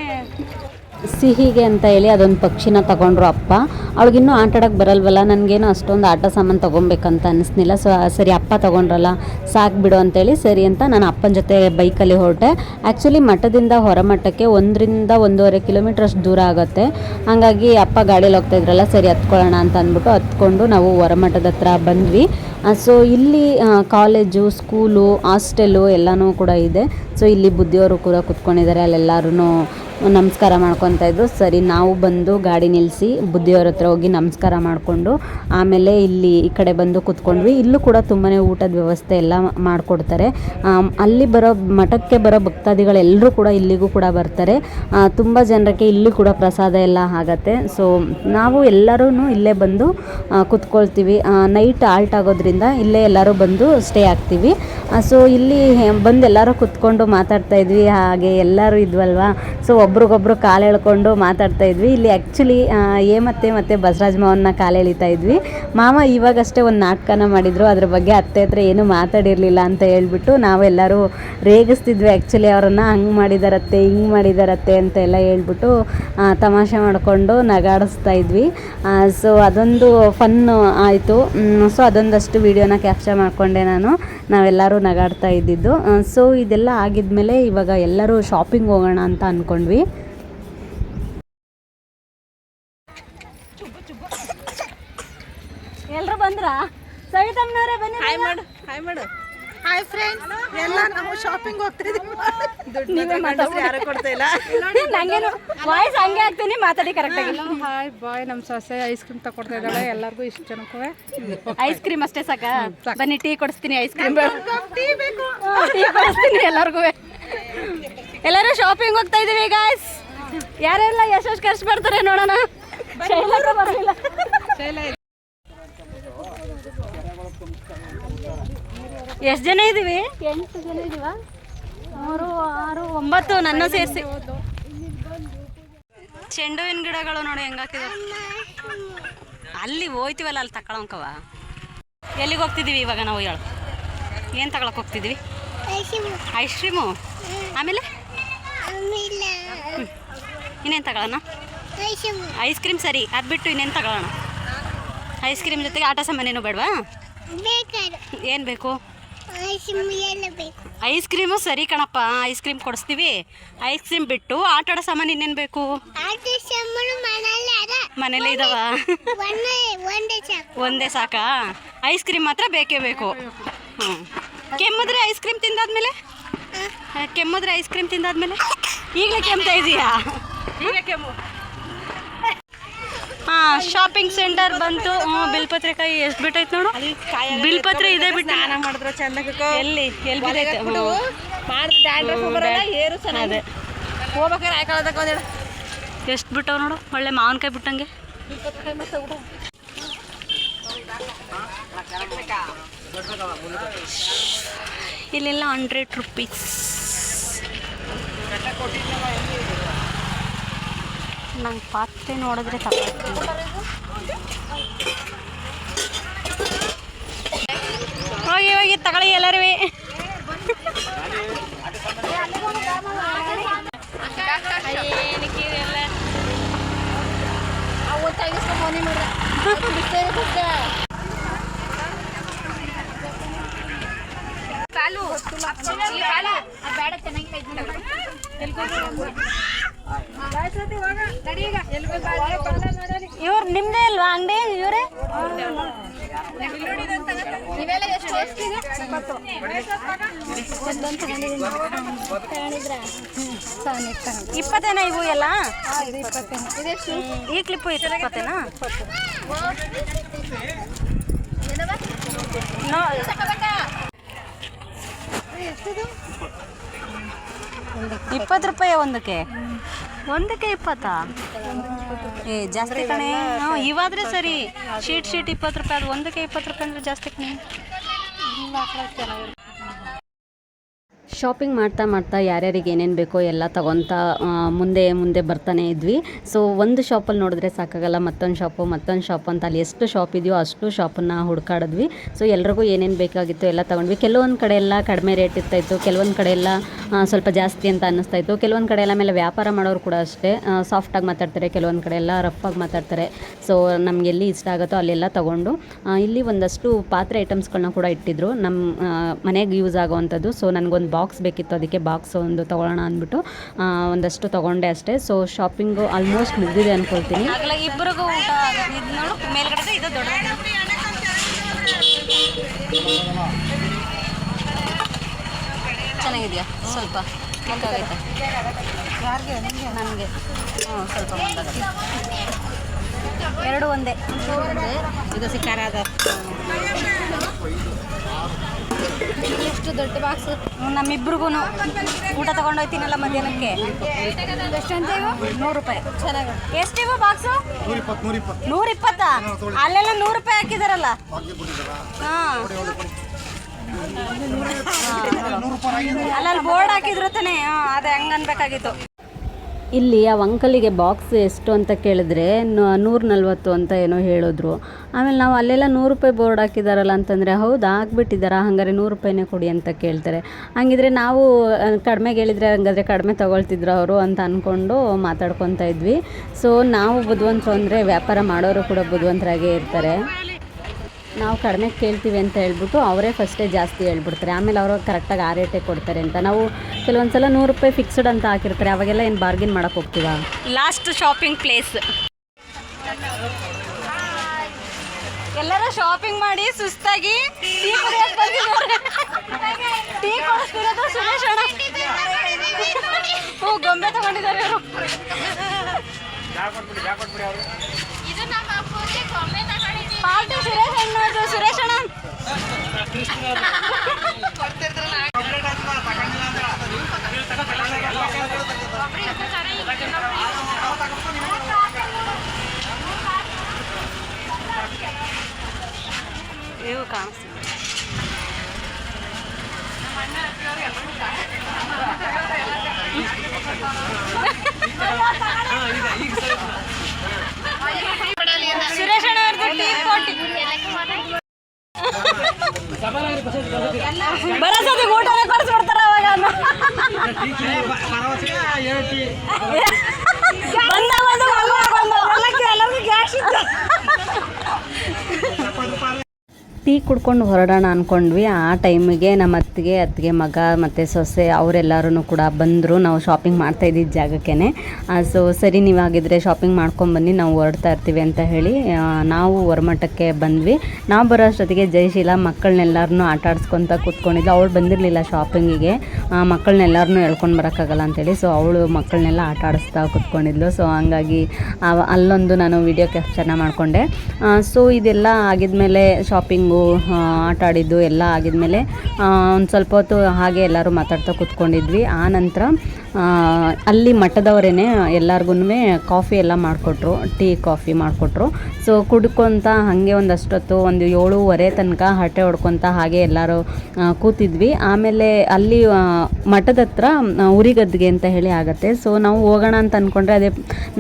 ಸಿಹಿಗೆ ಅಂತ ಹೇಳಿ ಅದೊಂದು ಪಕ್ಷಿನ ತಗೊಂಡ್ರು ಅಪ್ಪ. ಅವಳಿಗಿನ್ನೂ ಆಟ ಆಡೋಕ್ಕೆ ಬರಲ್ವಲ್ಲ, ನನಗೇನು ಅಷ್ಟೊಂದು ಆಟ ಸಾಮಾನು ತೊಗೊಬೇಕಂತ ಅನ್ನಿಸ್ನಿಲ್ಲ ಸೊ ಸರಿ ಅಪ್ಪ ತೊಗೊಂಡ್ರಲ್ಲ, ಸಾಕು ಬಿಡು ಅಂತೇಳಿ ಸರಿ ಅಂತ ನಾನು ಅಪ್ಪನ ಜೊತೆ ಬೈಕಲ್ಲಿ ಹೊರಟೆ. ಆ್ಯಕ್ಚುಲಿ ಮಠದಿಂದ ಹೊರಮಠಕ್ಕೆ ಒಂದರಿಂದ ಒಂದೂವರೆ ಕಿಲೋಮೀಟ್ರ್ ಅಷ್ಟು ದೂರ ಆಗುತ್ತೆ. ಹಾಗಾಗಿ ಅಪ್ಪ ಗಾಡಿಯಲ್ಲಿ ಹೋಗ್ತಾ ಇದ್ರಲ್ಲ, ಸರಿ ಹತ್ಕೊಳ್ಳೋಣ ಅಂತ ಅಂದ್ಬಿಟ್ಟು ಹತ್ಕೊಂಡು ನಾವು ಹೊರಮಠದ ಹತ್ರ ಬಂದ್ವಿ. ಸೊ ಇಲ್ಲಿ ಕಾಲೇಜು ಸ್ಕೂಲು ಹಾಸ್ಟೆಲು ಎಲ್ಲನೂ ಕೂಡ ಇದೆ. ಸೊ ಇಲ್ಲಿ ಬುದ್ಧಿಯವರು ಕೂಡ ಕುತ್ಕೊಂಡಿದ್ದಾರೆ ಅಲ್ಲೆಲ್ಲರೂ ನಮಸ್ಕಾರ ಮಾಡ್ಕೊತಾ ಇದ್ರು ಸರಿ, ನಾವು ಬಂದು ಗಾಡಿ ನಿಲ್ಲಿಸಿ ಬುದ್ಧಿಯವ್ರ ಹತ್ರ ಹೋಗಿ ನಮಸ್ಕಾರ ಮಾಡಿಕೊಂಡು, ಆಮೇಲೆ ಇಲ್ಲಿ ಈ ಕಡೆ ಬಂದು ಕುತ್ಕೊಂಡ್ವಿ. ಇಲ್ಲೂ ಕೂಡ ತುಂಬಾ ಊಟದ ವ್ಯವಸ್ಥೆ ಎಲ್ಲ ಮಾಡಿಕೊಡ್ತಾರೆ. ಅಲ್ಲಿ ಬರೋ ಮಠಕ್ಕೆ ಬರೋ ಭಕ್ತಾದಿಗಳೆಲ್ಲರೂ ಕೂಡ ಇಲ್ಲಿಗೂ ಕೂಡ ಬರ್ತಾರೆ. ತುಂಬ ಜನರಿಗೆ ಇಲ್ಲಿ ಕೂಡ ಪ್ರಸಾದ ಎಲ್ಲ ಆಗತ್ತೆ. ಸೊ ನಾವು ಎಲ್ಲರೂ ಇಲ್ಲೇ ಬಂದು ಕುತ್ಕೊಳ್ತೀವಿ. ನೈಟ್ ಆಲ್ಟ್ ಆಗೋದ್ರಿಂದ ಇಲ್ಲೇ ಎಲ್ಲರೂ ಬಂದು ಸ್ಟೇ ಆಗ್ತೀವಿ. ಸೊ ಇಲ್ಲಿ ಬಂದು ಎಲ್ಲರೂ ಕುತ್ಕೊಂಡು ಮಾತಾಡ್ತಾ ಇದ್ವಿ. ಹಾಗೆ ಎಲ್ಲರೂ ಇದ್ವಲ್ವಾ? ಸೊ ಒಬ್ರಿಗೊಬ್ರು ಕಾಲು ಎಳ್ಕೊಂಡು ಮಾತಾಡ್ತಾ ಇದ್ವಿ. ಇಲ್ಲಿ ಆ್ಯಕ್ಚುಲಿ ಏಮತ್ತೆ ಮತ್ತು ಬಸವರಾಜ್ ಮಾವನ್ನ ಕಾಲೆಳಿತಾ ಇದ್ವಿ. ಮಾವ ಇವಾಗಷ್ಟೇ ಒಂದು ನಾಟಕನ ಮಾಡಿದರು. ಅದ್ರ ಬಗ್ಗೆ ಅತ್ತೆ ಹತ್ರ ಏನೂ ಮಾತಾಡಿರಲಿಲ್ಲ ಅಂತ ಹೇಳ್ಬಿಟ್ಟು ನಾವೆಲ್ಲರೂ ರೇಗಿಸ್ತಿದ್ವಿ ಆ್ಯಕ್ಚುಲಿ ಅವರನ್ನು ಹಂಗೆ ಮಾಡಿದಾರತ್ತೆ, ಹಿಂಗೆ ಮಾಡಿದಾರತ್ತೆ ಅಂತ ಎಲ್ಲ ಹೇಳ್ಬಿಟ್ಟು ತಮಾಷೆ ಮಾಡಿಕೊಂಡು ನಗಾಡಿಸ್ತಾ ಇದ್ವಿ. ಸೊ ಅದೊಂದು ಫನ್ನು ಆಯಿತು. ಸೊ ಅದೊಂದಷ್ಟು ವೀಡಿಯೋನ ಕ್ಯಾಪ್ಚರ್ ಮಾಡಿಕೊಂಡೆ ನಾನು. ನಾವೆಲ್ಲರೂ ನಗಾಡ್ತಾ ಇದ್ದಿದ್ದು. ಸೊ ಇದೆಲ್ಲ ಆಗಿದ್ಮೇಲೆ ಇವಾಗ ಎಲ್ಲರೂ ಶಾಪಿಂಗ್ ಹೋಗೋಣ ಅಂತ ಅಂದ್ಕೊಂಡ್ವಿ ಎಲ್ಲರೂ ಬಂದ್ರಾ ಸವಿತಮ್ಮನವರೇ ಬನ್ನಿ ಹಾಯ್ ಮಾಡು ಹಾಯ್ ಮಾಡು ಹಾಯ್ ಫ್ರೆಂಡ್ಸ್ ಎಲ್ಲ ನಾವು ಶಾಪಿಂಗ್ ಹೋಗ್ತಾ ಇದೀವಿ. ಯಾರು ಕೊಡ್ತಾ ಇಲ್ಲ? ನಂಗೇನು ವಾಯ್ಸ್ ಹಂಗೆ ಆಗ್ತೀನಿ ಮಾತಾಡಿ ಕರೆಕ್ಟಾಗಿ ಹಾಯ್ ಬಾಯ್ ನಮ್ಮ ಸೊಸೆ ಐಸ್ ಕ್ರೀಮ್ ತಗೊಡ್ತಾ ಇದ್ದಾಳೆ. ಎಲ್ಲರಿಗೂ ಇಷ್ಟ ಜನಕ್ಕೂ. ಐಸ್ ಕ್ರೀಮ್ ಅಷ್ಟೇ ಸಾಕ? ಬನ್ನಿ ಟೀ ಕೊಡಿಸ್ತೀನಿ ಐಸ್ ಕ್ರೀಮ್ ಟೀ ಕೊಡಿಸ್ತೀನಿ ಎಲ್ಲರಿಗೂ. ಎಲ್ಲರೂ ಶಾಪಿಂಗ್ ಹೋಗ್ತಾ ಇದೀವಿ ಗಾಯ್ಸ್ ಯಾರೆಲ್ಲ ಯಶಸ್ ಖರ್ಚು ಮಾಡ್ತಾರೆ ನೋಡೋಣ? ಶೈಲಕ್ಕ ಬರಲಿಲ್ಲ. ಎಷ್ಟು ಜನ ಇದ್ದೀವಿ? ಎಂಟು ಜನ ಇದೀವ ಮೂರು ಆರು ಒಂಬತ್ತು ನನ್ನ ಸೇರಿಸಿ. ಚೆಂಡು ಹೂವಿನ ಗಿಡಗಳು ನೋಡಿ ಹೆಂಗಾಕಿದ ಅಲ್ಲಿ ಹೋಯ್ತಿವಲ್ಲ ಅಲ್ಲಿ ತಗೊಳಂಕವ ಎಲ್ಲಿಗೆ ಹೋಗ್ತಿದೀವಿ ಇವಾಗ ನಾವು ಹೇಳು. ಏನು ತಗೊಳಕ್ ಹೋಗ್ತಿದ್ದೀವಿ ಐಸ್ ಕ್ರೀಮು ಆಮೇಲೆ? ಇನ್ನೇನು ತಗೊಳ್ಳೋಣ ಐಸ್ ಕ್ರೀಮ್ ಸರಿ. ಅದು ಬಿಟ್ಟು ಇನ್ನೇನು ತಗೊಳ್ಳೋಣ ಐಸ್ ಕ್ರೀಮ್ ಜೊತೆಗೆ ಆಟ ಸಾಮಾನೇನು ಬೇಡವಾ? ಏನು ಬೇಕು? ಐಸ್ ಕ್ರೀಮು ಸರಿ ಕಣಪ್ಪ ಐಸ್ ಕ್ರೀಮ್ ಕೊಡಿಸ್ತೀವಿ. ಐಸ್ ಕ್ರೀಮ್ ಬಿಟ್ಟು ಆಟ ಆಡೋ ಸಾಮಾನು ಇನ್ನೇನು ಬೇಕು? ಮನೇಲೇ ಇದಾವ? ಒಂದೇ ಸಾಕಾ. ಐಸ್ ಕ್ರೀಮ್ ಮಾತ್ರ ಬೇಕೇ ಬೇಕು. ಹ್ಞೂ ಕೆಮ್ಮಿದ್ರೆ ಐಸ್ ಕ್ರೀಮ್ ತಿಂದಾದ್ಮೇಲೆ? ಕೆಮ್ಮಿದ್ರೆ ಐಸ್ ಕ್ರೀಮ್ ತಿಂದಾದ್ಮೇಲೆ? ಈಗಲೇ ಕೆಮ್ತಾ ಇದೀಯಾ? ಈಗ ಕೆಮ್ಮು. ಹಾಂ ಶಾಪಿಂಗ್ ಸೆಂಟರ್ ಬಂತು. ಬಿಲ್ ಬಿಲ್ಪತ್ರೆ ಕಾಯಿ ಎಷ್ಟು ಬಿಟ್ಟೈತೆ ನೋಡು. ಬಿಲ್ಪತ್ರೆ ಇದೆ ಬಿಟ್ಟು ಸ್ನಾನ ಮಾಡಿದ್ರೆ ಚಂದಕ್ಕೆ ಎಲ್ಲಿ ಎಲ್ಲಿ ಬಿದ್ದೈತೆ? ಬಿಡು ಮಾಡಿದ್ರೆ ಡ್ಯಾಂಡ್ರಫ್ ಬರಲ್ಲ ಏರು ಚೆನ್ನಾಗಿದೆ ಹೋಗ್ಬೇಕಾದ್ರೆ ಒಂದೇಳು ಎಷ್ಟು ಬಿಟ್ಟವ ನೋಡು ಒಳ್ಳೆ ಮಾವಿನಕಾಯಿ ಬಿಟ್ಟಂಗೆ. ಇಲ್ಲೆಲ್ಲ ಹಂಡ್ರೆಡ್ ರುಪೀಸ್ ನಂಗೆ ಪಾತ್ರೆ ನೋಡಿದ್ರೆ ತಗೊಳ್ತೀನಿ ಹೋಗಿ ಹೋಗಿ ತಗೊಳ್ಳಿ ಎಲ್ಲರೂ. ಕಾಲು ಬೇಡ ಚೆನ್ನಾಗಿ ಇವ್ರು ನಿಮ್ದೇ ಅಲ್ವಾ? ಅಂಗಡಿ ಇವರೇ? ಇಪ್ಪತ್ತೇನಾ ಇವು ಎಲ್ಲ? ಈ ಕ್ಲಿಪ್ಪು ಇಪ್ಪತ್ತೇನಾ? ಇಪ್ಪತ್ತು ರೂಪಾಯಿ ಒಂದಕ್ಕೆ? ಒಂದಕ್ಕೆ ಇಪ್ಪತ್ತಾ? ಏ, ಜಾಸ್ತಿ ಕಣೆ. ಹ್ಞೂ, ಇವಾದ್ರೆ ಸರಿ. ಶೀಟ್ ಶೀಟ್ ಇಪ್ಪತ್ತು ರೂಪಾಯಿ, ಅದು ಒಂದಕ್ಕೆ ಇಪ್ಪತ್ತು ರೂಪಾಯಿ ಅಂದ್ರೆ ಜಾಸ್ತಿ ಕಣೆ. ಶಾಪಿಂಗ್ ಮಾಡ್ತಾ ಮಾಡ್ತಾ ಯಾರ್ಯಾರಿಗೆ ಏನೇನು ಬೇಕೋ ಎಲ್ಲ ತಗೊತಾ ಮುಂದೆ ಮುಂದೆ ಬರ್ತಾನೆ ಇದ್ವಿ. ಸೊ ಒಂದು ಶಾಪಲ್ಲಿ ನೋಡಿದ್ರೆ ಸಾಕಾಗಲ್ಲ, ಮತ್ತೊಂದು ಶಾಪು ಮತ್ತೊಂದು ಶಾಪ್ ಅಂತ ಅಲ್ಲಿ ಎಷ್ಟು ಶಾಪ್ ಇದೆಯೋ ಅಷ್ಟು ಶಾಪನ್ನು ಹುಡುಕಾಡಿದ್ವಿ. ಸೊ ಎಲ್ರಿಗೂ ಏನೇನು ಬೇಕಾಗಿತ್ತು ಎಲ್ಲ ತೊಗೊಂಡ್ವಿ. ಕೆಲವೊಂದು ಕಡೆ ಎಲ್ಲ ಕಡಿಮೆ ರೇಟ್ ಇರ್ತಾಯಿತ್ತು ಕೆಲವೊಂದು ಕಡೆ ಎಲ್ಲ ಸ್ವಲ್ಪ ಜಾಸ್ತಿ ಅಂತ ಅನ್ನಿಸ್ತಾ ಇತ್ತು. ಕೆಲವೊಂದು ಕಡೆ ಎಲ್ಲ ಮೇಲೆ ವ್ಯಾಪಾರ ಮಾಡೋರು ಕೂಡ ಅಷ್ಟೇ ಸಾಫ್ಟಾಗಿ ಮಾತಾಡ್ತಾರೆ, ಕೆಲವೊಂದು ಕಡೆ ಎಲ್ಲ ರಫಾಗಿ ಮಾತಾಡ್ತಾರೆ. ಸೊ ನಮ್ಗೆ ಎಲ್ಲಿ ಇಷ್ಟ ಆಗುತ್ತೋ ಅಲ್ಲೆಲ್ಲ ತೊಗೊಂಡು ಇಲ್ಲಿ ಒಂದಷ್ಟು ಪಾತ್ರೆ ಐಟಮ್ಸ್ಗಳನ್ನ ಕೂಡ ಇಟ್ಟಿದ್ರು. ನಮ್ಮ ಮನೆಗೆ ಯೂಸ್ ಆಗೋವಂಥದ್ದು. ಸೊ ನನಗೊಂದು ಬಾಕ್ಸ್ ಬೇಕಿತ್ತು ಅದಕ್ಕೆ ಬಾಕ್ಸ್ ಒಂದು ತೊಗೊಳ್ಳೋಣ ಅಂದ್ಬಿಟ್ಟು ಒಂದಷ್ಟು ತೊಗೊಂಡೆ ಅಷ್ಟೇ. ಸೊ ಶಾಪಿಂಗು ಆಲ್ಮೋಸ್ಟ್ ಮುಗಿದಿದೆ ಅನ್ಕೊಳ್ತೀನಿ. ಇಬ್ಬರಿಗೂ ಊಟ ಮೇಲ್ಗಡೆ ಇದು ದೊಡ್ಡ ಚೆನ್ನಾಗಿದೆಯಾ? ಸ್ವಲ್ಪ ಬೇಕಾಗೈತೆ. ನನಗೆ. ಹ್ಞೂ ಸ್ವಲ್ಪ ಒಂದಾಗತ್ತೆ. ಎರಡು ಒಂದೇ. ಇದು ಸಿಕ್ಕಾರ ಎಷ್ಟು ದೊಡ್ಡ ಬಾಕ್ಸ್ ನಮ್ಮಿಬ್ರಿಗೂ ಊಟ ತಗೊಂಡು ಎಷ್ಟು ಮಧ್ಯಾಹ್ನಕ್ಕೆ ಎಷ್ಟಂತ ನೂರು ರೂಪಾಯಿ. ಚೆನ್ನಾಗಿ. ಎಷ್ಟಿವು ಬಾಕ್ಸು ನೂರ ಇಪ್ಪತ್ತಾ ಅಲ್ಲೆಲ್ಲ ನೂರು ರೂಪಾಯಿ ಹಾಕಿದಾರಲ್ಲ? ಹಾಂ. ಅಲ್ಲಲ್ಲಿ ಬೋರ್ಡ್ ಹಾಕಿದ್ರು ತಾನೇ? ಹಾಂ ಅದೇ ಹಂಗೆ ಅನ್ಬೇಕಾಗಿತ್ತು ಇಲ್ಲಿ ಆ ಅಂಕಲಿಗೆ ಬಾಕ್ಸ್ ಎಷ್ಟು ಅಂತ ಕೇಳಿದ್ರೆ ನೂರ ನಲ್ವತ್ತು ಅಂತ ಏನೋ ಹೇಳಿದ್ರು. ಆಮೇಲೆ ನಾವು ಅಲ್ಲೆಲ್ಲ ನೂರು ರೂಪಾಯಿ ಬೋರ್ಡ್ ಹಾಕಿದಾರಲ್ಲ ಅಂತಂದರೆ ಹೌದಾ ಹಾಕ್ಬಿಟ್ಟಿದ್ದಾರಾ ಹಂಗಾರೆ ನೂರು ರೂಪಾಯಿನೇ ಕೊಡಿ ಅಂತ ಕೇಳ್ತಾರೆ. ಹಂಗಿದ್ರೆ ನಾವು ಕಡಿಮೆ ಹೇಳಿದ್ರೆ ಹಂಗಾದ್ರೆ ಕಡಿಮೆ ತೊಗೊಳ್ತಿದ್ರು ಅವರು ಅಂತ ಅಂದ್ಕೊಂಡು ಮಾತಾಡ್ಕೊತಾ ಇದ್ವಿ. ಸೊ ನಾವು ಬುದ್ಧಿವಂತರು ಅಂದರೆ ವ್ಯಾಪಾರ ಮಾಡೋರು ಕೂಡ ಬುದ್ಧಿವಂತರಾಗೇ ಇರ್ತಾರೆ. ನಾವು ಕಡಿಮೆ ಕೇಳ್ತೀವಿ ಅಂತ ಹೇಳ್ಬಿಟ್ಟು ಅವರೇ ಫಸ್ಟೇ ಜಾಸ್ತಿ ಹೇಳ್ಬಿಡ್ತಾರೆ. ಆಮೇಲೆ ಅವರು ಕರೆಕ್ಟಾಗಿ ಆ ರೇಟೇ ಕೊಡ್ತಾರೆ ಅಂತ. ನಾವು ಕೆಲವೊಂದು ಸಲ ನೂರು ರೂಪಾಯಿ ಫಿಕ್ಸ್ಡ್ ಅಂತ ಹಾಕಿರ್ತಾರೆ. ಅವಾಗೆಲ್ಲ ಏನು ಬಾರ್ಗಿನ್ ಮಾಡಕ್ಕೆ ಹೋಗ್ತೀವ? ಲಾಸ್ಟ್ ಶಾಪಿಂಗ್ ಪ್ಲೇಸ್ ಎಲ್ಲರೂ ಶಾಪಿಂಗ್ ಮಾಡಿ ಸುಸ್ತಾಗಿ ಟೀ ಕುಡಿಯೋಕೆ ಬಂದಿದ್ದಾರೆ. ಟೀ ಕೊಡಿಸ್ತಿರೋದು ಸುರೇಶ್ ಅಣ್ಣ. ಹ್ಞೂ ಗೊಂಬೆ ತಗೊಂಡಿದ್ದಾರೆ ಇದು ನಮ್ಮ ಅಪ್ಪಗೆ ಕೊಮ್ಮೆ ತಗೊಂಡಿದ್ದೀವಿ ಪಾರ್ಟಿ ಸುರೇಶ್ ಅಣ್ಣ ಸುರೇಶ್ ಅಣ್ಣ ಇವು ಕಾಣಿಸ್ತಿದೆ ಸುರೇಶ್ ಅಣ್ಣ ಕೊಟ್ಟಿ ಬರಸೋದಿ ಊಟನೇ ಕೊಡಿಸ್ಬಿಡ್ತಾರ ಅವಾಗ ಬಂದ ಬಂದು ಎಲ್ಲಕ್ಕೆ ಎಲ್ಲರಿಗೂ ಗ್ಯಾಸ್ ಇತ್ತು ಟೀ ಕುಡ್ಕೊಂಡು ಹೊರಡೋಣ ಅಂದ್ಕೊಂಡ್ವಿ ಆ ಟೈಮಿಗೆ ನಮ್ಮ ಅತ್ತಿಗೆ ಅತ್ತಿಗೆ ಮಗ ಮತ್ತು ಸೊಸೆ ಅವರೆಲ್ಲರೂ ಕೂಡ ಬಂದರು. ನಾವು ಶಾಪಿಂಗ್ ಮಾಡ್ತಾ ಇದ್ದಿದ್ದ ಜಾಗಕ್ಕೇ ಸೊ ಸರಿ ನೀವಾಗಿದ್ದರೆ ಶಾಪಿಂಗ್ ಮಾಡ್ಕೊಂಬನ್ನಿ ನಾವು ಹೊರಡ್ತಾ ಇರ್ತೀವಿ ಅಂತ ಹೇಳಿ ನಾವು ಹೊರಮಠಕ್ಕೆ ಬಂದ್ವಿ. ನಾವು ಬರೋ ಅಷ್ಟೊತ್ತಿಗೆ ಜಯಶೀಲ ಮಕ್ಕಳನ್ನೆಲ್ಲರನ್ನೂ ಆಟ ಆಡಿಸ್ಕೊತ ಕೂತ್ಕೊಂಡಿದ್ಲು. ಅವಳು ಬಂದಿರಲಿಲ್ಲ ಶಾಪಿಂಗಿಗೆ ಮಕ್ಕಳನ್ನೆಲ್ಲರನ್ನೂ ಎಳ್ಕೊಂಡು ಬರೋಕ್ಕಾಗಲ್ಲ ಅಂತೇಳಿ. ಸೊ ಅವಳು ಮಕ್ಕಳನ್ನೆಲ್ಲ ಆಟ ಆಡಿಸ್ತಾ ಕೂತ್ಕೊಂಡಿದ್ಲು. ಸೊ ಹಂಗಾಗಿ ಅಲ್ಲೊಂದು ನಾನು ವಿಡಿಯೋ ಕ್ಯಾಪ್ಚರ್ನ ಮಾಡಿಕೊಂಡೆ. ಸೊ ಇದೆಲ್ಲ ಆಗಿದ್ಮೇಲೆ ಶಾಪಿಂಗು ಆಟ ಆಡಿದ್ದು ಎಲ್ಲ ಆಗಿದ್ಮೇಲೆ ಒಂದು ಸ್ವಲ್ಪ ಹೊತ್ತು ಹಾಗೆ ಎಲ್ಲರೂ ಮಾತಾಡ್ತಾ ಕೂತ್ಕೊಂಡಿದ್ವಿ. ಆ ನಂತರ ಆ, ಅಲ್ಲಿ ಮಠದವರೇ ಎಲ್ಲರಿಗೂ ಕಾಫಿ ಎಲ್ಲ ಮಾಡಿಕೊಟ್ರು, ಟೀ, ಕಾಫಿ ಮಾಡಿಕೊಟ್ರು. ಸೊ ಕುಡ್ಕೊತ ಹಾಗೆ ಒಂದಷ್ಟೊತ್ತು, ಒಂದು ಏಳುವರೆ ತನಕ ಹರಟೆ ಹೊಡ್ಕೊತ ಹಾಗೆ ಎಲ್ಲರೂ ಕೂತಿದ್ವಿ. ಆಮೇಲೆ ಅಲ್ಲಿ ಮಠದ ಹತ್ರ ಉರಿಗದ್ದಿಗೆ ಅಂತ ಹೇಳಿ ಆಗುತ್ತೆ. ಸೊ ನಾವು ಹೋಗೋಣ ಅಂತ ಅಂದ್ಕೊಂಡ್ರೆ ಅದೇ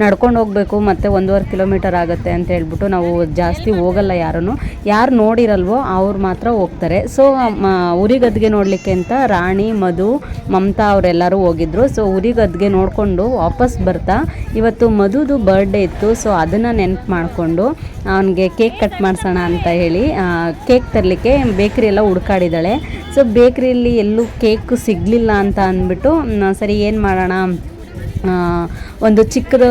ನಡ್ಕೊಂಡು ಹೋಗಬೇಕು, ಮತ್ತು ಒಂದೂವರೆ ಕಿಲೋಮೀಟರ್ ಆಗುತ್ತೆ ಅಂತ ಹೇಳ್ಬಿಟ್ಟು ನಾವು ಜಾಸ್ತಿ ಹೋಗಲ್ಲ ಯಾರೂ ಯಾರು ನೋಡಿರಲ್ವೋ ಅವ್ರು ಮಾತ್ರ ಹೋಗ್ತಾರೆ. ಸೊ ಉರಿಗದ್ದಿಗೆ ನೋಡಲಿಕ್ಕೆ ಅಂತ ರಾಣಿ, ಮಧು, ಮಮತಾ ಅವರೆಲ್ಲರೂ ಹೋಗಿದ್ರು. ಸೊ ಉರಿಗದ್ದಿಗೆ ನೋಡಿಕೊಂಡು ವಾಪಸ್ ಬರ್ತಾ. ಇವತ್ತು ಮಧುದು ಬರ್ಡೇ ಇತ್ತು, ಸೊ ಅದನ್ನು ನೆನಪು ಮಾಡಿಕೊಂಡು ಅವನಿಗೆ ಕೇಕ್ ಕಟ್ ಮಾಡಿಸೋಣ ಅಂತ ಹೇಳಿ ಕೇಕ್ ತರಲಿಕ್ಕೆ ಬೇಕ್ರಿ ಎಲ್ಲ ಹುಡ್ಕಾಡಿದ್ದಾಳೆ. ಸೊ ಬೇಕ್ರಿಯಲ್ಲಿ ಎಲ್ಲೂ ಕೇಕು ಸಿಗಲಿಲ್ಲ ಅಂತ ಅಂದ್ಬಿಟ್ಟು ಸರಿ ಏನು ಮಾಡೋಣ? ಒಂದು ಚಿಕ್ಕದು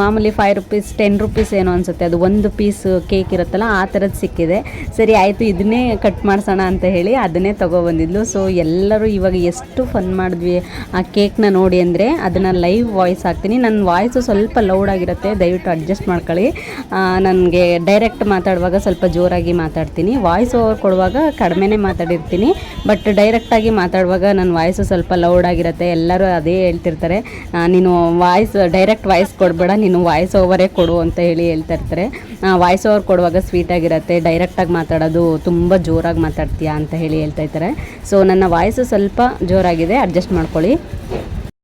ಮಾಮೂಲಿ ಫೈವ್ ರುಪೀಸ್ ಟೆನ್ ರುಪೀಸ್ ಏನೋ ಅನಿಸುತ್ತೆ. ಅದು ಒಂದು ಪೀಸ್ ಕೇಕ್ ಇರುತ್ತಲ್ಲ, ಆ ಥರದ್ದು ಸಿಕ್ಕಿದೆ. ಸರಿ, ಆಯಿತು, ಇದನ್ನೇ ಕಟ್ ಮಾಡಿಸೋಣ ಅಂತ ಹೇಳಿ ಅದನ್ನೇ ತೊಗೊಬಂದಿದ್ಲು ಸೊ ಎಲ್ಲರೂ ಇವಾಗ ಎಷ್ಟು ಫನ್ ಮಾಡಿದ್ವಿ ಆ ಕೇಕ್ನ ನೋಡಿ ಅಂದರೆ, ಅದನ್ನು ಲೈವ್ ವಾಯ್ಸ್ ಹಾಕ್ತೀನಿ. ನನ್ನ ವಾಯ್ಸು ಸ್ವಲ್ಪ ಲೌಡ್ ಆಗಿರುತ್ತೆ, ದಯವಿಟ್ಟು ಅಡ್ಜಸ್ಟ್ ಮಾಡ್ಕೊಳ್ಳಿ. ನನಗೆ ಡೈರೆಕ್ಟ್ ಮಾತಾಡುವಾಗ ಸ್ವಲ್ಪ ಜೋರಾಗಿ ಮಾತಾಡ್ತೀನಿ. ವಾಯ್ಸ್ ಓವರ್ ಕೊಡುವಾಗ ಕಡಿಮೆನೇ ಮಾತಾಡಿರ್ತೀನಿ. ಬಟ್ ಡೈರೆಕ್ಟಾಗಿ ಮಾತಾಡುವಾಗ ನನ್ನ ವಾಯ್ಸು ಸ್ವಲ್ಪ ಲೌಡ್ ಆಗಿರುತ್ತೆ. ಎಲ್ಲರೂ ಅದೇ ಹೇಳ್ತಿರ್ತಾರೆ. ನೀನು ವಾಯ್ಸ್ ಡೈರೆಕ್ಟ್ ವಾಯ್ಸ್ ಕೊಡಬೇಡ, ನೀನು ವಾಯ್ಸ್ ಓವರೇ ಕೊಡು ಅಂತ ಹೇಳಿ ಹೇಳ್ತಾ ಇರ್ತಾರೆ. ವಾಯ್ಸ್ ಓವರ್ ಕೊಡುವಾಗ ಸ್ವೀಟಾಗಿರುತ್ತೆ ಡೈರೆಕ್ಟಾಗಿ ಮಾತಾಡೋದು ತುಂಬ ಜೋರಾಗಿ ಮಾತಾಡ್ತೀಯಾ ಅಂತ ಹೇಳಿ ಹೇಳ್ತಾ ಇರ್ತಾರೆ. ಸೊ ನನ್ನ ವಾಯ್ಸ್ ಸ್ವಲ್ಪ ಜೋರಾಗಿದೆ ಅಡ್ಜಸ್ಟ್ ಮಾಡ್ಕೊಳ್ಳಿ.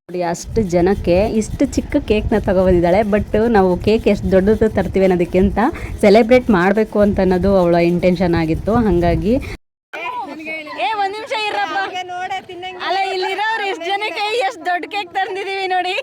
ನೋಡಿ, ಅಷ್ಟು ಜನಕ್ಕೆ, ಇಷ್ಟು ಚಿಕ್ಕ ಕೇಕ್ನ ತಗೊಬಂದಿದ್ದಾಳೆ ಬಟ್ ನಾವು ಕೇಕ್ ಎಷ್ಟು ದೊಡ್ಡದು ತರ್ತೀವಿ ಅನ್ನೋದಕ್ಕಿಂತ ಸೆಲೆಬ್ರೇಟ್ ಮಾಡಬೇಕು ಅಂತ ಅನ್ನೋದು ಅವಳ ಇಂಟೆನ್ಷನ್ ಆಗಿತ್ತು. ಹಾಗಾಗಿ ಏ ಒಂದ್ ನಿಮಿಷ ಇರಪ್ಪ ಅಲ್ಲ ಇಲ್ಲಿರೋರು ಎಷ್ಟು ಜನಕ್ಕೆ ಎಷ್ಟು ದೊಡ್ಡ ಕೇಕ್ ತಂದಿದೀವಿ ನೋಡಿ.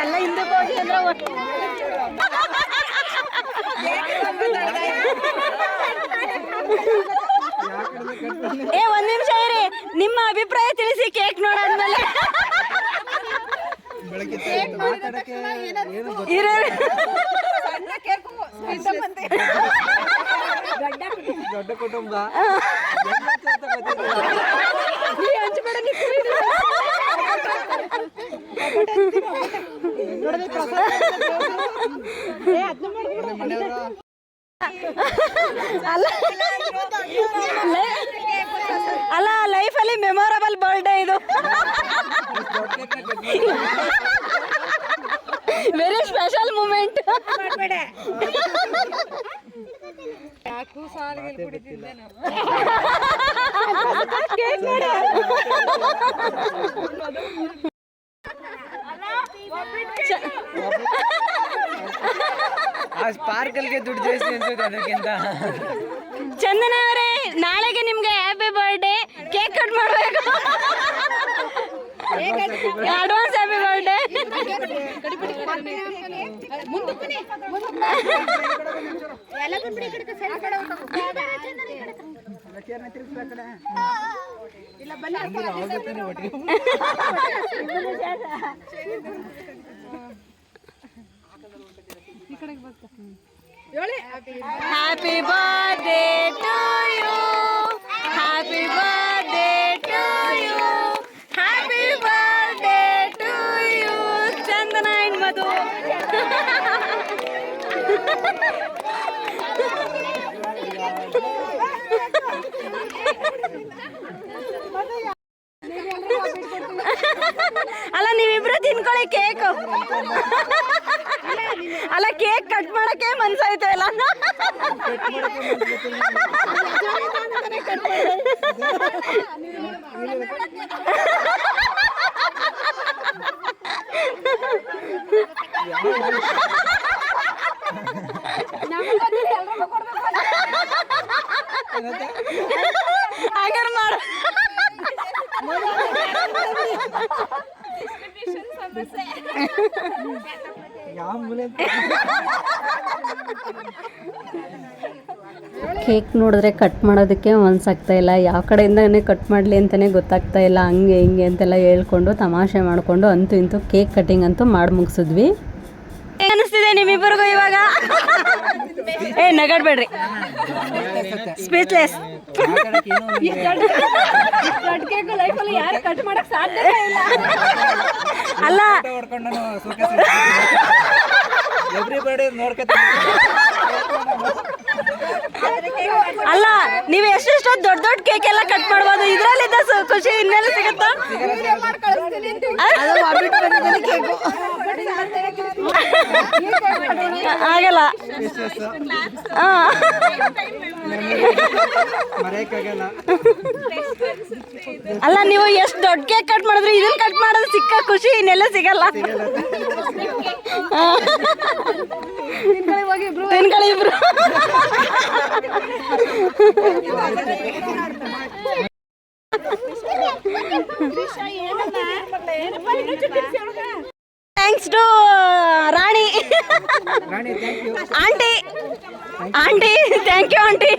ಎಲ್ಲ ಹಿಂದಕ್ಕೆ ಹೋಗಿ ಅಂದ್ರೆ ಏ ಒಂದ್ ನಿಮಿಷ ಇರಿ. ನಿಮ್ಮ ಅಭಿಪ್ರಾಯ ತಿಳಿಸಿ ಕೇಕ್ ನೋಡಾದ್ಮೇಲೆ. ಇರು ದೊಡ್ಡ ಕುಟುಂಬ. ನೀ ಹಂಚ್ಬೇಡ. ಅಲ್ಲ ಅಲ್ಲ ಲೈಫಲ್ಲಿ ಮೆಮೊರಬಲ್ ಬರ್ಡೇ ಇದು ವೆರಿ ಸ್ಪೆಷಲ್ ಮೂಮೆಂಟ್ ಆ ಸ್ಪಾರ್ಕಲ್ಗೆ ದುಡ್ಡು ಜಾಸ್ತಿ ಅನ್ಸುತ್ತೆ ಅದಕ್ಕಿಂತ ಚಂದನ ಅವರೇ ನಾಳೆಗೆ ನಿಮ್ಗೆ ಹ್ಯಾಪಿ ಬರ್ಡೇ ಕೇಕ್ ಕಟ್ ಮಾಡ್ಬೇಕು advance happy birthday happy birthday to you happy birthday to you happy birthday to you Chandana and Madhu ಅಲ್ಲ ನೀವಿಬ್ರು ತಿನ್ಕೊಳ್ಳಿ ಕೇಕು. ಅಲ್ಲ ಕೇಕ್ ಕಟ್ ಮಾಡಕ್ಕೆ ಮನ್ಸಾಯ್ತು ಇಲ್ಲ ಹಾಗಾದ್ರೆ ಮಾಡು ಯಾವ ಮೂಲೆ ಕೇಕ್ ನೋಡಿದ್ರೆ ಕಟ್ ಮಾಡೋದಕ್ಕೆ ಮನ್ಸಾಗ್ತಾ ಇಲ್ಲ. ಯಾವ ಕಡೆಯಿಂದನೇ ಕಟ್ ಮಾಡಲಿ ಅಂತಲೇ ಗೊತ್ತಾಗ್ತಾ ಇಲ್ಲ. ಹಂಗೆ, ಹಿಂಗೆ ಅಂತೆಲ್ಲ ಹೇಳ್ಕೊಂಡು ತಮಾಷೆ ಮಾಡಿಕೊಂಡು ಅಂತೂ ಇಂತೂ ಕೇಕ್ ಕಟಿಂಗ್ ಅಂತೂ ಮಾಡಿ ಮುಗಿಸಿದ್ವಿ. ಅನಿಸ್ತಿದೆ ನಿಮ್ಮಿಬ್ಬರಿಗೂ ಇವಾಗ? ಏ, ನಗಡ್ಬೇಡ್ರಿ. ಸ್ಪೀಚ್ಲೆಸ್ ಅಲ್ಲ. ಅಲ್ಲ ನೀವು ಎಷ್ಟೆಷ್ಟು ದೊಡ್ಡ ದೊಡ್ಡ ಕೇಕ್ ಎಲ್ಲ ಕಟ್ ಮಾಡ್ಬೋದು. ಇದ್ರಲ್ಲಿದ್ದ ಖುಷಿ ಇನ್ನೆಲ್ಲ ಸಿಗುತ್ತಾ? ಆಗಲ್ಲ. ಅಲ್ಲ ನೀವು ಎಷ್ಟು ದೊಡ್ಡ ಕೇಕ್ ಕಟ್ ಮಾಡಿದ್ರೆ ಇದನ್ನ ಕಟ್ ಮಾಡೋದು ಸಿಕ್ಕ ಖುಷಿ ಇನ್ನೆಲ್ಲ ಸಿಗಲ್ಲ. ಇಬ್ರು. Thanks to Rani. Rani aunty aunty thank you aunty.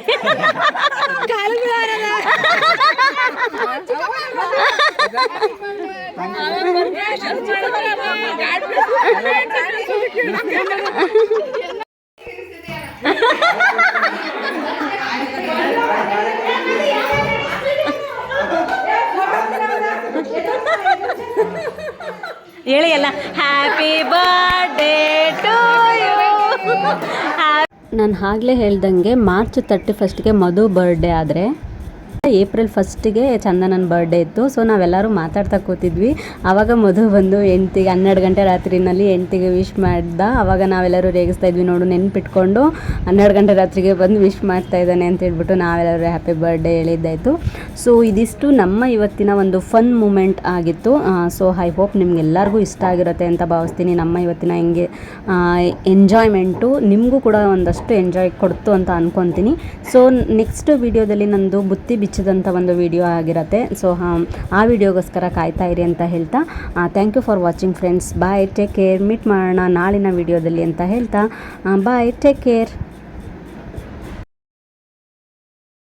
ಹೇಳಿ ಎಲ್ಲ. ಹ್ಯಾಪಿ ಬರ್ಡೇ ಟು ಯು ನಾನು ಆಗ್ಲೇ ಹೇಳ್ದಂಗೆ ಮಾರ್ಚ್ ತರ್ಟಿ ಫಸ್ಟ್ಗೆ ಮಧು ಬರ್ಡೇ ಆದರೆ ಏಪ್ರಿಲ್ ಫಸ್ಟಿಗೆ ಚಂದನನ ಬರ್ಡೇ ಇತ್ತು. ಸೊ ನಾವೆಲ್ಲರೂ ಮಾತಾಡ್ತಾ ಕೂತಿದ್ವಿ. ಆವಾಗ ಮಧು ಬಂದು ಎಂಟಿಗೆ ಹನ್ನೆರಡು ಗಂಟೆ ರಾತ್ರಿನಲ್ಲಿ ಎಂಟಿಗೆ ವಿಶ್ ಮಾಡ್ದ. ಆವಾಗ ನಾವೆಲ್ಲರೂ ರೇಗಿಸ್ತಾ ಇದ್ವಿ ನೋಡು, ನೆನ್ಪಿಟ್ಕೊಂಡು ಹನ್ನೆರಡು ಗಂಟೆ ರಾತ್ರಿಗೆ ಬಂದು ವಿಶ್ ಮಾಡ್ತಾ ಇದ್ದಾನೆ ಅಂತ ಹೇಳ್ಬಿಟ್ಟು ನಾವೆಲ್ಲರೂ ಹ್ಯಾಪಿ ಬರ್ಡೇ ಹೇಳಿದ್ದಾಯಿತು. ಸೊ ಇದಿಷ್ಟು ನಮ್ಮ ಇವತ್ತಿನ ಒಂದು ಫನ್ ಮೂಮೆಂಟ್ ಆಗಿತ್ತು. ಸೊ ಐ ಹೋಪ್ ನಿಮ್ಗೆಲ್ಲರಿಗೂ ಇಷ್ಟ ಆಗಿರುತ್ತೆ ಅಂತ ಭಾವಿಸ್ತೀನಿ. ನಮ್ಮ ಇವತ್ತಿನ ಹಿಂಗೆ ಎಂಜಾಯ್ಮೆಂಟು ನಿಮಗೂ ಕೂಡ ಒಂದಷ್ಟು ಎಂಜಾಯ್ ಕೊಡ್ತು ಅಂತ ಅಂದ್ಕೊತೀನಿ ಸೊ ನೆಕ್ಸ್ಟ್ ವಿಡಿಯೋದಲ್ಲಿ ನಂದು ಬುತ್ತಿ ಬಿಚ್ಚಿದಂಥ ಒಂದು ವಿಡಿಯೋ ಆಗಿರುತ್ತೆ. ಸೊ ಆ ವಿಡಿಯೋಗೋಸ್ಕರ ಕಾಯ್ತಾ ಇರಿ ಅಂತ ಹೇಳ್ತಾ thank you for watching friends bye take care meet ಮಾಡೋಣ ನಾಳಿನ ವಿಡಿಯೋದಲ್ಲಿ ಅಂತ ಹೇಳ್ತಾ ಬಾಯ್ ಟೇಕ್ ಕೇರ್